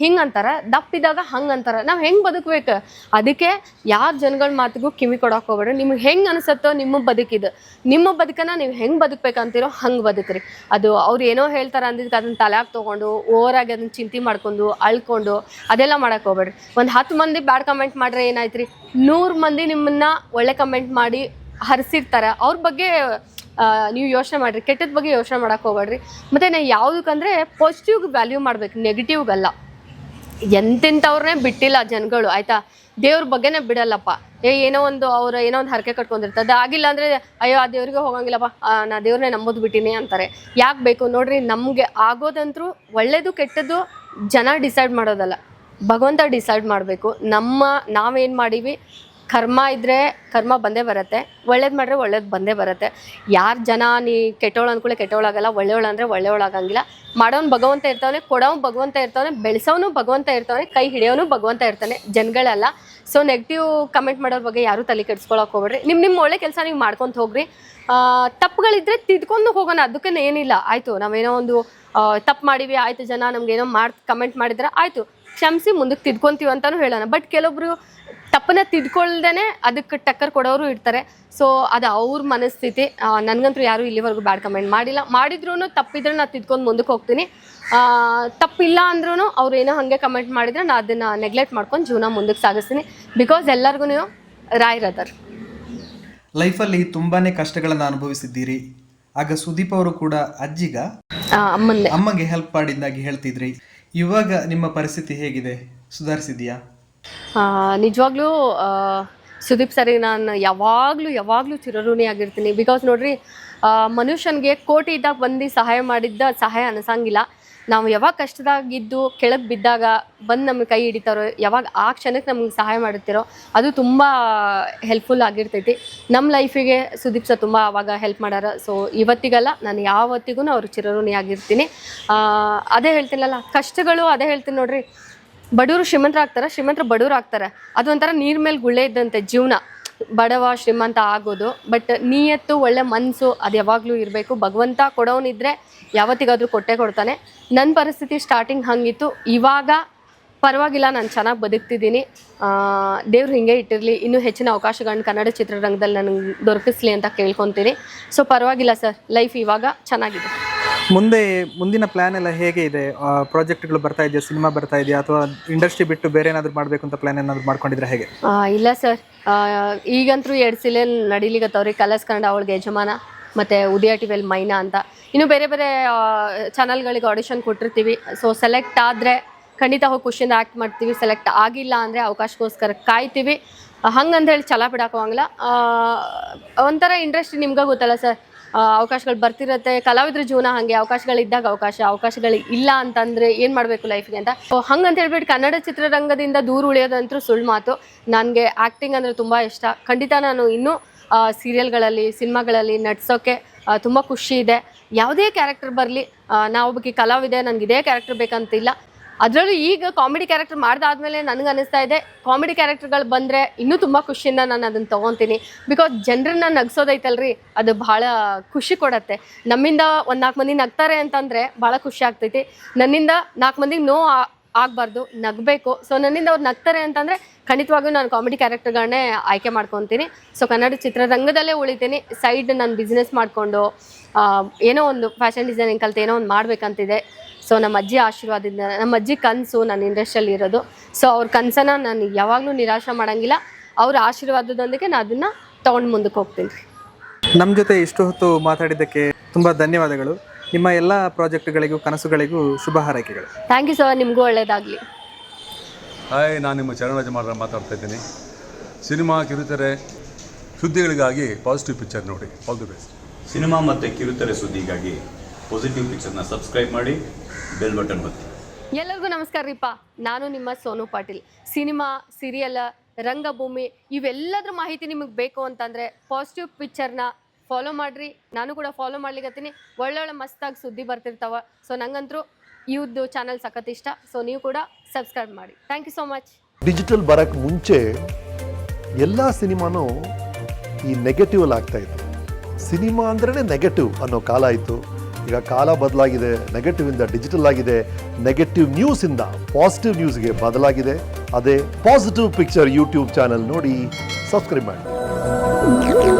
ಹಿಂಗ್ ಅಂತಾರ ದಪ್ಪಿದಾಗ ಹಂಗೆ ಅಂತಾರ ನಾವು ಹೆಂಗ್ ಬದುಕ್ಬೇಕು? ಅದಕ್ಕೆ ಯಾರ ಜನಗಳ ಮಾತಿಗೂ ಕಿವಿ ಕೊಡಕ್ ಹೋಗ್ಬೇಡ್ರಿ. ನಿಮ್ಗೆ ಹೆಂಗ್ ಅನ್ಸತ್ತೋ ನಿಮ್ಮ ಬದುಕಿದು ನಿಮ್ಮ ಬದುಕನ್ನು ನೀವು ಹೆಂಗ್ ಬದುಕ್ಬೇಕಂತೀರೋ ಹಂಗ್ ಬದುಕ್ರಿ. ಅದು ಅವ್ರು ಏನೋ ಹೇಳ್ತಾರ ಅಂದಿದ್ದಕ್ಕೆ ಅದನ್ನ ತಲೆಯಾಗ ತೊಗೊಂಡು ಓವರಾಗಿ ಅದನ್ನ ಚಿಂತೆ ಮಾಡ್ಕೊಂಡು, ಅಳ್ಕೊಂಡು, ಅದೆಲ್ಲ ಮಾಡೋಕೆ ಹೋಗ್ಬೇಡ್ರಿ. ಒಂದು ಹತ್ತು ಮಂದಿ ಬ್ಯಾಡ್ ಕಮೆಂಟ್ ಮಾಡ್ರೆ ಏನಾಯ್ತ್ರಿ? ನೂರು ಮಂದಿ ನಿಮ್ಮನ್ನ ಒಳ್ಳೆ ಕಮೆಂಟ್ ಮಾಡಿ ಹರಿಸಿರ್ತಾರೆ. ಅವ್ರ ಬಗ್ಗೆ ನೀವು ಯೋಚನೆ ಮಾಡಿರಿ. ಕೆಟ್ಟದ ಬಗ್ಗೆ ಯೋಚನೆ ಮಾಡೋಕೆ ಹೋಗ್ಬೇಡ್ರಿ. ಮತ್ತು ನಾ ಯಾವುದಕ್ಕಂದರೆ ಪಾಸಿಟಿವ್ಗೆ ವ್ಯಾಲ್ಯೂ ಮಾಡ್ಬೇಕು ನೆಗೆಟಿವ್ಗಲ್ಲ ಎಂತೆಂಥವ್ರನ್ನೇ ಬಿಟ್ಟಿಲ್ಲ ಜನಗಳು, ಆಯ್ತಾ? ದೇವ್ರ ಬಗ್ಗೆನೇ ಬಿಡಲ್ಲಪ್ಪ. ಏ, ಏನೋ ಒಂದು ಅವ್ರು ಏನೋ ಒಂದು ಹರಕೆ ಕಟ್ಕೊಂಡಿರ್ತದೆ. ಆಗಿಲ್ಲ ಅಂದರೆ, ಅಯ್ಯೋ, ಆ ದೇವ್ರಿಗೆ ಹೋಗಂಗಿಲ್ಲಪ್ಪ. ನಾ ದೇವ್ರನ್ನೇ ನಂಬೋದು ಬಿಟ್ಟಿನಿ ಅಂತಾರೆ. ಯಾಕೆ ಬೇಕು ನೋಡ್ರಿ, ನಮಗೆ ಆಗೋದಂತರೂ ಒಳ್ಳೇದು ಕೆಟ್ಟದ್ದು ಜನ ಡಿಸೈಡ್ ಮಾಡೋದಲ್ಲ. ಭಗವಂತ ಡಿಸೈಡ್ ಮಾಡಬೇಕು. ನಮ್ಮ ನಾವೇನು ಮಾಡೀವಿ? ಕರ್ಮ ಇದ್ರೆ ಕರ್ಮ ಬಂದೇ ಬರುತ್ತೆ, ಒಳ್ಳೇದು ಮಾಡಿದ್ರೆ ಒಳ್ಳೇದು ಬಂದೇ ಬರುತ್ತೆ. ಯಾರು ಜನ ನೀ ಕೆಟ್ಟೋಳು ಅಂದ್ಕೊಳ್ಳೆ ಕೆಟ್ಟೋಳಾಗಲ್ಲ ಒಳ್ಳೆಯವಳು ಅಂದರೆ ಒಳ್ಳೆಯವಳಾಗಂಗಿಲ್ಲ ಮಾಡೋನು ಭಗವಂತ ಇರ್ತಾವನೆ, ಕೊಡೋನು ಭಗವಂತ ಇರ್ತಾವನೆ, ಬೆಳೆಸೋನು ಭಗವಂತ ಇರ್ತಾವನೆ, ಕೈ ಹಿಡಿಯೋನು ಭಗವಂತ ಇರ್ತಾನೆ, ಜನಗಳೆಲ್ಲ. ಸೊ ನೆಗೆಟಿವ್ ಕಮೆಂಟ್ ಮಾಡೋರ ಬಗ್ಗೆ ಯಾರೂ ತಲೆ ಕೆಡ್ಸ್ಕೊಳಕ್ಕೆ ಹೋಗ್ಬೇಡ್ರಿ. ನಿಮ್ಮ ನಿಮ್ಮ ಒಳ್ಳೆ ಕೆಲಸ ನೀವು ಮಾಡ್ಕೊತ ಹೋಗ್ರಿ. ತಪ್ಪುಗಳಿದ್ರೆ ತಿದ್ಕೊಂಡು ಹೋಗೋಣ ಅದಕ್ಕೆ ಏನಿಲ್ಲ. ಆಯಿತು, ನಾವೇನೋ ಒಂದು ತಪ್ಪು ಮಾಡಿವಿ, ಆಯಿತು ಜನ ನಮ್ಗೇನೋ ಮಾಡಿ ಕಮೆಂಟ್ ಮಾಡಿದ್ರೆ ಆಯಿತು. ಕ್ಷಮಿಸಿ ಮುಂದಕ್ಕೆ ತಿದ್ಕೊಂತೀವಿ ಅಂತಲೂ ಹೇಳೋಣ. ಬಟ್ ಕೆಲವೊಬ್ರು ತಪ್ಪನ್ನ ತಿದ್ಕೊಳ್ದೇನೆ ಅದಕ್ಕೆ ಟಕ್ಕರ್ ಕೊಡೋರು ಇರ್ತಾರೆ. ಸೊ ಅದು ಅವ್ರ ಮನಸ್ಥಿತಿ. ನನಗಂತೂ ಯಾರು ಇಲ್ಲಿವರೆಗೂ ಬ್ಯಾಡ್ ಕಮೆಂಟ್ ಮಾಡಿಲ್ಲ. ಮಾಡಿದ್ರು ತಪ್ಪಿದ್ರೆ ನಾನು ತಿದ್ಕೊಂಡು ಮುಂದಕ್ಕೆ ಹೋಗ್ತೀನಿ. ತಪ್ಪಿಲ್ಲ ಅಂದ್ರೂ ಅವ್ರು ಏನೋ ಹಾಗೆ ಕಮೆಂಟ್ ಮಾಡಿದ್ರೆ ನಾನು ಅದನ್ನು ನೆಗ್ಲೆಕ್ಟ್ ಮಾಡ್ಕೊಂಡು ಜೀವನ ಮುಂದಕ್ಕೆ ಸಾಗಿಸ್ತೀನಿ. ಬಿಕಾಸ್ ಎಲ್ಲರಿಗೂ ರಾಯರದಾರ ಲೈಫಲ್ಲಿ ತುಂಬಾನೇ ಕಷ್ಟಗಳನ್ನು ಅನುಭವಿಸಿದ್ದೀರಿ. ಆಗ ಸುದೀಪ್ ಅವರು ಕೂಡ ಅಜ್ಜಿಗ ಅಮ್ಮಗೆ ಹೆಲ್ಪ್ ಮಾಡಿದ್ದಾಗಿ ಹೇಳ್ತಿದ್ರಿ. ಇವಾಗ ನಿಮ್ಮ ಪರಿಸ್ಥಿತಿ ಹೇಗಿದೆ? ಸುಧಾರಿಸಿದ್ಯಾ ನಿಜವಾಗ್ಲೂ ಸುದೀಪ್ ಸರಿ, ನಾನು ಯಾವಾಗಲೂ ಯಾವಾಗಲೂ ಚಿರಋಣಿ ಆಗಿರ್ತೀನಿ. ಬಿಕಾಸ್ ನೋಡ್ರಿ ಮನುಷ್ಯನಿಗೆ ಕೋಟಿ ಇದ್ದಾಗ ಬಂದು ಸಹಾಯ ಮಾಡಿದ್ದ ಸಹಾಯ ಅನಿಸಂಗಿಲ್ಲ. ನಾವು ಯಾವಾಗ ಕಷ್ಟದಾಗಿದ್ದು, ಕೆಳಗೆ ಬಿದ್ದಾಗ ಬಂದು ನಮಗೆ ಕೈ ಹಿಡಿತಾರೋ, ಯಾವಾಗ ಆ ಕ್ಷಣಕ್ಕೆ ನಮ್ಗೆ ಸಹಾಯ ಮಾಡುತ್ತಿರೋ, ಅದು ತುಂಬ ಹೆಲ್ಪ್ಫುಲ್ ಆಗಿರ್ತೈತಿ. ನಮ್ಮ ಲೈಫಿಗೆ ಸುದೀಪ್ ಸರ್ ತುಂಬ ಆವಾಗ ಹೆಲ್ಪ್ ಮಾಡ್ಯಾರ ಸೊ ಇವತ್ತಿಗಲ್ಲ, ನಾನು ಯಾವತ್ತಿಗೂ ಅವ್ರಿಗೆ ಚಿರಋಣಿ ಆಗಿರ್ತೀನಿ. ಅದೇ ಹೇಳ್ತೀನಲ್ಲ, ಕಷ್ಟಗಳು ಅದೇ ಹೇಳ್ತೀನಿ ನೋಡ್ರಿ. ಬಡವರು ಶ್ರೀಮಂತರ ಆಗ್ತಾರೆ, ಶ್ರೀಮಂತರು ಬಡವರು ಆಗ್ತಾರೆ. ಅದು ಒಂಥರ ನೀರ್ ಮೇಲೆ ಗುಳ್ಳೆ ಇದ್ದಂತೆ ಜೀವನ. ಬಡವ, ಶ್ರೀಮಂತ ಆಗೋದು. ಬಟ್ ನೀಯತ್ತು, ಒಳ್ಳೆ ಮನಸ್ಸು ಅದು ಯಾವಾಗಲೂ ಇರಬೇಕು. ಭಗವಂತ ಕೊಡೋನಿದ್ರೆ ಯಾವತ್ತಿಗಾದ್ರೂ ಕೊಟ್ಟೆ ಕೊಡ್ತಾನೆ. ನನ್ನ ಪರಿಸ್ಥಿತಿ ಸ್ಟಾರ್ಟಿಂಗ್ ಹಂಗಿತ್ತು. ಇವಾಗ ಪರವಾಗಿಲ್ಲ, ನಾನು ಚೆನ್ನಾಗಿ ಬದುಕ್ತಿದ್ದೀನಿ. ದೇವ್ರು ಹಿಂಗೆ ಇಟ್ಟಿರಲಿ. ಇನ್ನೂ ಹೆಚ್ಚಿನ ಅವಕಾಶಗಳನ್ನ ಕನ್ನಡ ಚಿತ್ರರಂಗದಲ್ಲಿ ನನಗೆ ದೊರಕಿಸ್ಲಿ ಅಂತ ಕೇಳ್ಕೊತೀನಿ. ಸೊ ಪರವಾಗಿಲ್ಲ ಸರ್. ಲೈಫ್ ಇವಾಗ ಚೆನ್ನಾಗಿದೆ. ಮುಂದೆ ಮುಂದಿನ ಪ್ಲಾನ್ ಎಲ್ಲ ಹೇಗೆ ಇದೆ? ಪ್ರಾಜೆಕ್ಟ್ಗಳು ಬರ್ತಾ ಇದೆಯಾ? ಸಿನಿಮಾ ಬರ್ತಾ ಇದೆಯಾ? ಅಥವಾ ಇಂಡಸ್ಟ್ರಿ ಬಿಟ್ಟು ಬೇರೆ ಏನಾದರೂ ಮಾಡಬೇಕು ಅಂತ ಪ್ಲಾನ್ ಏನಾದರೂ ಮಾಡ್ಕೊಂಡಿದ್ರೆ ಹೇಗೆ? ಇಲ್ಲ ಸರ್ ಈಗಂತೂ ಎರಡು ಸಿಲೆ ನಡೀಲಿಗತ್ತವ್ರಿ ಕಲರ್ಸ್ ಕನ್ನಡ, ಅವಳಿಗೆ ಯಜಮಾನ, ಮತ್ತು ಉದಯ ಟಿವಿಯಲ್ಲಿ ಮೈನಾ ಅಂತ. ಇನ್ನು ಬೇರೆ ಬೇರೆ ಚಾನಲ್ಗಳಿಗೆ ಆಡಿಷನ್ ಕೊಟ್ಟಿರ್ತೀವಿ. ಸೊ ಸೆಲೆಕ್ಟ್ ಆದರೆ ಖಂಡಿತ ಹೋಗಿ ಖುಷಿಯಿಂದ ಆ್ಯಕ್ಟ್ ಮಾಡ್ತೀವಿ. ಸೆಲೆಕ್ಟ್ ಆಗಿಲ್ಲ ಅಂದರೆ ಅವಕಾಶಕ್ಕೋಸ್ಕರ ಕಾಯ್ತೀವಿ. ಹಂಗಂತ ಹೇಳಿ ಛಲ ಬಿಡೋಕ್ಕಾಗಲ್ಲ ಒಂಥರ ಇಂಟ್ರೆಸ್ಟ್ ನಿಮ್ಗೆ ಗೊತ್ತಲ್ಲ ಸರ್ ಅವಕಾಶಗಳು ಬರ್ತಿರತ್ತೆ. ಕಲಾವಿದ್ರ ಜೀವನ ಹಾಗೆ, ಅವಕಾಶಗಳಿದ್ದಾಗ ಅವಕಾಶ, ಅವಕಾಶಗಳು ಇಲ್ಲ ಅಂತಂದ್ರೆ ಏನು ಮಾಡಬೇಕು ಲೈಫ್ಗೆ ಅಂತ? ಹಂಗಂತ ಹೇಳ್ಬಿಟ್ಟು ಕನ್ನಡ ಚಿತ್ರರಂಗದಿಂದ ದೂರ ಉಳಿಯೋದಂತೂ ಸುಳ್ಳು ಮಾತು. ನನಗೆ ಆ್ಯಕ್ಟಿಂಗ್ ಅಂದರೆ ತುಂಬ ಇಷ್ಟ. ಖಂಡಿತ ನಾನು ಇನ್ನೂ ಸೀರಿಯಲ್ಗಳಲ್ಲಿ ಸಿನಿಮಾಗಳಲ್ಲಿ ನಡ್ಸೋಕ್ಕೆ ತುಂಬ ಖುಷಿ ಇದೆ. ಯಾವುದೇ ಕ್ಯಾರೆಕ್ಟರ್ ಬರಲಿ ನಾ ಒಬ್ಬಕ್ಕೆ ಕಲಾವಿದೆ, ನನಗೆ ಇದೇ ಕ್ಯಾರೆಕ್ಟರ್ ಬೇಕಂತಿಲ್ಲ. ಅದರಲ್ಲೂ ಈಗ ಕಾಮಿಡಿ ಕ್ಯಾರೆಕ್ಟರ್ ಮಾಡಿದಾದ್ಮೇಲೆ ನನಗೆ ಅನಿಸ್ತಾ ಇದೆ ಕಾಮಿಡಿ ಕ್ಯಾರೆಕ್ಟರ್ಗಳು ಬಂದರೆ ಇನ್ನೂ ತುಂಬ ಖುಷಿಯಿಂದ ನಾನು ಅದನ್ನು ತೊಗೊತೀನಿ. ಬಿಕಾಸ್ ಜನರನ್ನ ನಗ್ಸೋದೈತಲ್ರಿ, ಅದು ಭಾಳ ಖುಷಿ ಕೊಡತ್ತೆ. ನಮ್ಮಿಂದ ಒಂದು ನಾಲ್ಕು ಮಂದಿ ನಗ್ತಾರೆ ಅಂತಂದರೆ ಭಾಳ ಖುಷಿ ಆಗ್ತೈತಿ. ನನ್ನಿಂದ ನಾಲ್ಕು ಮಂದಿಗೆ ನೋ ಆಗಬಾರ್ದು, ನಗಬೇಕು. ಸೊ ನನ್ನಿಂದ ಅವ್ರು ನಗ್ತಾರೆ ಅಂತಂದರೆ ಖಂಡಿತವಾಗಿಯೂ ನಾನು ಕಾಮಿಡಿ ಕ್ಯಾರೆಕ್ಟರ್ಗಳನ್ನೇ ಆಯ್ಕೆ ಮಾಡ್ಕೊತೀನಿ. ಸೊ ಕನ್ನಡ ಚಿತ್ರರಂಗದಲ್ಲೇ ಉಳಿತೀನಿ. ಸೈಡ್ ನಾನು ಬಿಸ್ನೆಸ್ ಮಾಡಿಕೊಂಡು ಏನೋ ಒಂದು ಫ್ಯಾಷನ್ ಡಿಸೈನಿಂಗ್ ಕಲಿತು ಏನೋ ಒಂದು ಮಾಡಬೇಕಂತಿದೆ. ಸೊ ನಮ್ಮ ಅಜ್ಜಿ ಆಶೀರ್ವಾದದಿಂದ ನಮ್ಮ ಅಜ್ಜಿ ಕನಸು ನನ್ನ ಇಂಡಸ್ಟ್ರಿಯಲ್ಲಿ ಇರೋದು. ಸೊ ಅವ್ರ ಕನಸನ್ನು ನಾನು ಯಾವಾಗಲೂ ನಿರಾಶೆ ಮಾಡೋಂಗಿಲ್ಲ. ಅವ್ರ ಆಶೀರ್ವಾದದೊಂದಿಗೆ ನಾನು ಅದನ್ನು ತೊಗೊಂಡು ಮುಂದಕ್ಕೆ ಹೋಗ್ತೀನಿ. ರೀ ನಮ್ಮ ಜೊತೆ ಇಷ್ಟು ಹೊತ್ತು ಮಾತಾಡಿದ್ದಕ್ಕೆ ತುಂಬ ಧನ್ಯವಾದಗಳು. ನಿಮ್ಮ ಎಲ್ಲ ಪ್ರಾಜೆಕ್ಟ್ಗಳಿಗೂ ಕನಸುಗಳಿಗೂ ಶುಭ ಹಾರೈಕೆಗಳು. ಥ್ಯಾಂಕ್ ಯು ಸರ್ ನಿಮಗೂ ಒಳ್ಳೆಯದಾಗಲಿ ಹಾಯ್ ನಾನು ನಿಮ್ಮ ಚರಣರಾಜ ಮಾಡ್ರ ಮಾತಾಡ್ತಾ ಇದ್ದೀನಿ. ಸಿನಿಮಾ ಕಿರುತೆರೆ ಸುದ್ದಿಗಳಿಗಾಗಿ ಪಾಸಿಟಿವ್ ಪಿಕ್ಚರ್ ನೋಡಿ. ಆಲ್ ದಿ ಬೆಸ್ಟ್ ಸಿನಿಮಾ ಮತ್ತು ಕಿರುತೆರೆ ಸುದ್ದಿಗಾಗಿ ಪಾಸಿಟಿವ್ ಪಿಕ್ಚರ್ನ ಸಬ್ಸ್ಕ್ರೈಬ್ ಮಾಡಿ. ಬೆಲ್ ಬಟನ್ ಒತ್ತಿ. ಎಲ್ಲರಿಗೂ ನಮಸ್ಕಾರ ರೀಪಾ. ನಾನು ನಿಮ್ಮ ಸೋನು ಪಾಟೀಲ್. ಸಿನಿಮಾ ಸೀರಿಯಲ್ ರಂಗಭೂಮಿ ಇವೆಲ್ಲದ್ರ ಮಾಹಿತಿ ನಿಮಗೆ ಬೇಕು ಅಂತಂದರೆ ಪಾಸಿಟಿವ್ ಪಿಕ್ಚರ್ನ ಫಾಲೋ ಮಾಡಿರಿ. ನಾನು ಕೂಡ ಫಾಲೋ ಮಾಡ್ಲಿಕ್ಕತ್ತೀನಿ ಒಳ್ಳೊಳ್ಳೆ ಮಸ್ತಾಗಿ ಸುದ್ದಿ ಬರ್ತಿರ್ತಾವ. ಸೊ ನಂಗಂತರೂ ಇವ್ದು ಚಾನಲ್ ಸಖತ್ ಇಷ್ಟ. ಸೊ ನೀವು ಕೂಡ ಸಬ್ಸ್ಕ್ರೈಬ್ ಮಾಡಿ. Thank you so much digital ಬರೋಕ್ಕೆ ಮುಂಚೆ ಎಲ್ಲ ಸಿನಿಮಾನೂ ಈ ನೆಗೆಟಿವ್ ಅಲ್ಲಿ ಆಗ್ತಾ ಇತ್ತು. ಸಿನಿಮಾ ಅಂದ್ರೆ ನೆಗೆಟಿವ್ ಅನ್ನೋ ಕಾಲ ಇತ್ತು. ಈಗ ಕಾಲ ಬದಲಾಗಿದೆ ನೆಗೆಟಿವ್ ಇಂದ ಡಿಜಿಟಲ್ ಆಗಿದೆ ನೆಗೆಟಿವ್ ನ್ಯೂಸ್ ಇಂದ ಪಾಸಿಟಿವ್ ನ್ಯೂಸ್ಗೆ ಬದಲಾಗಿದೆ. ಅದೇ ಪಾಸಿಟಿವ್ ಪಿಕ್ಚರ್ ಯೂಟ್ಯೂಬ್ ಚಾನೆಲ್ ನೋಡಿ ಸಬ್ಸ್ಕ್ರೈಬ್ ಮಾಡಿ.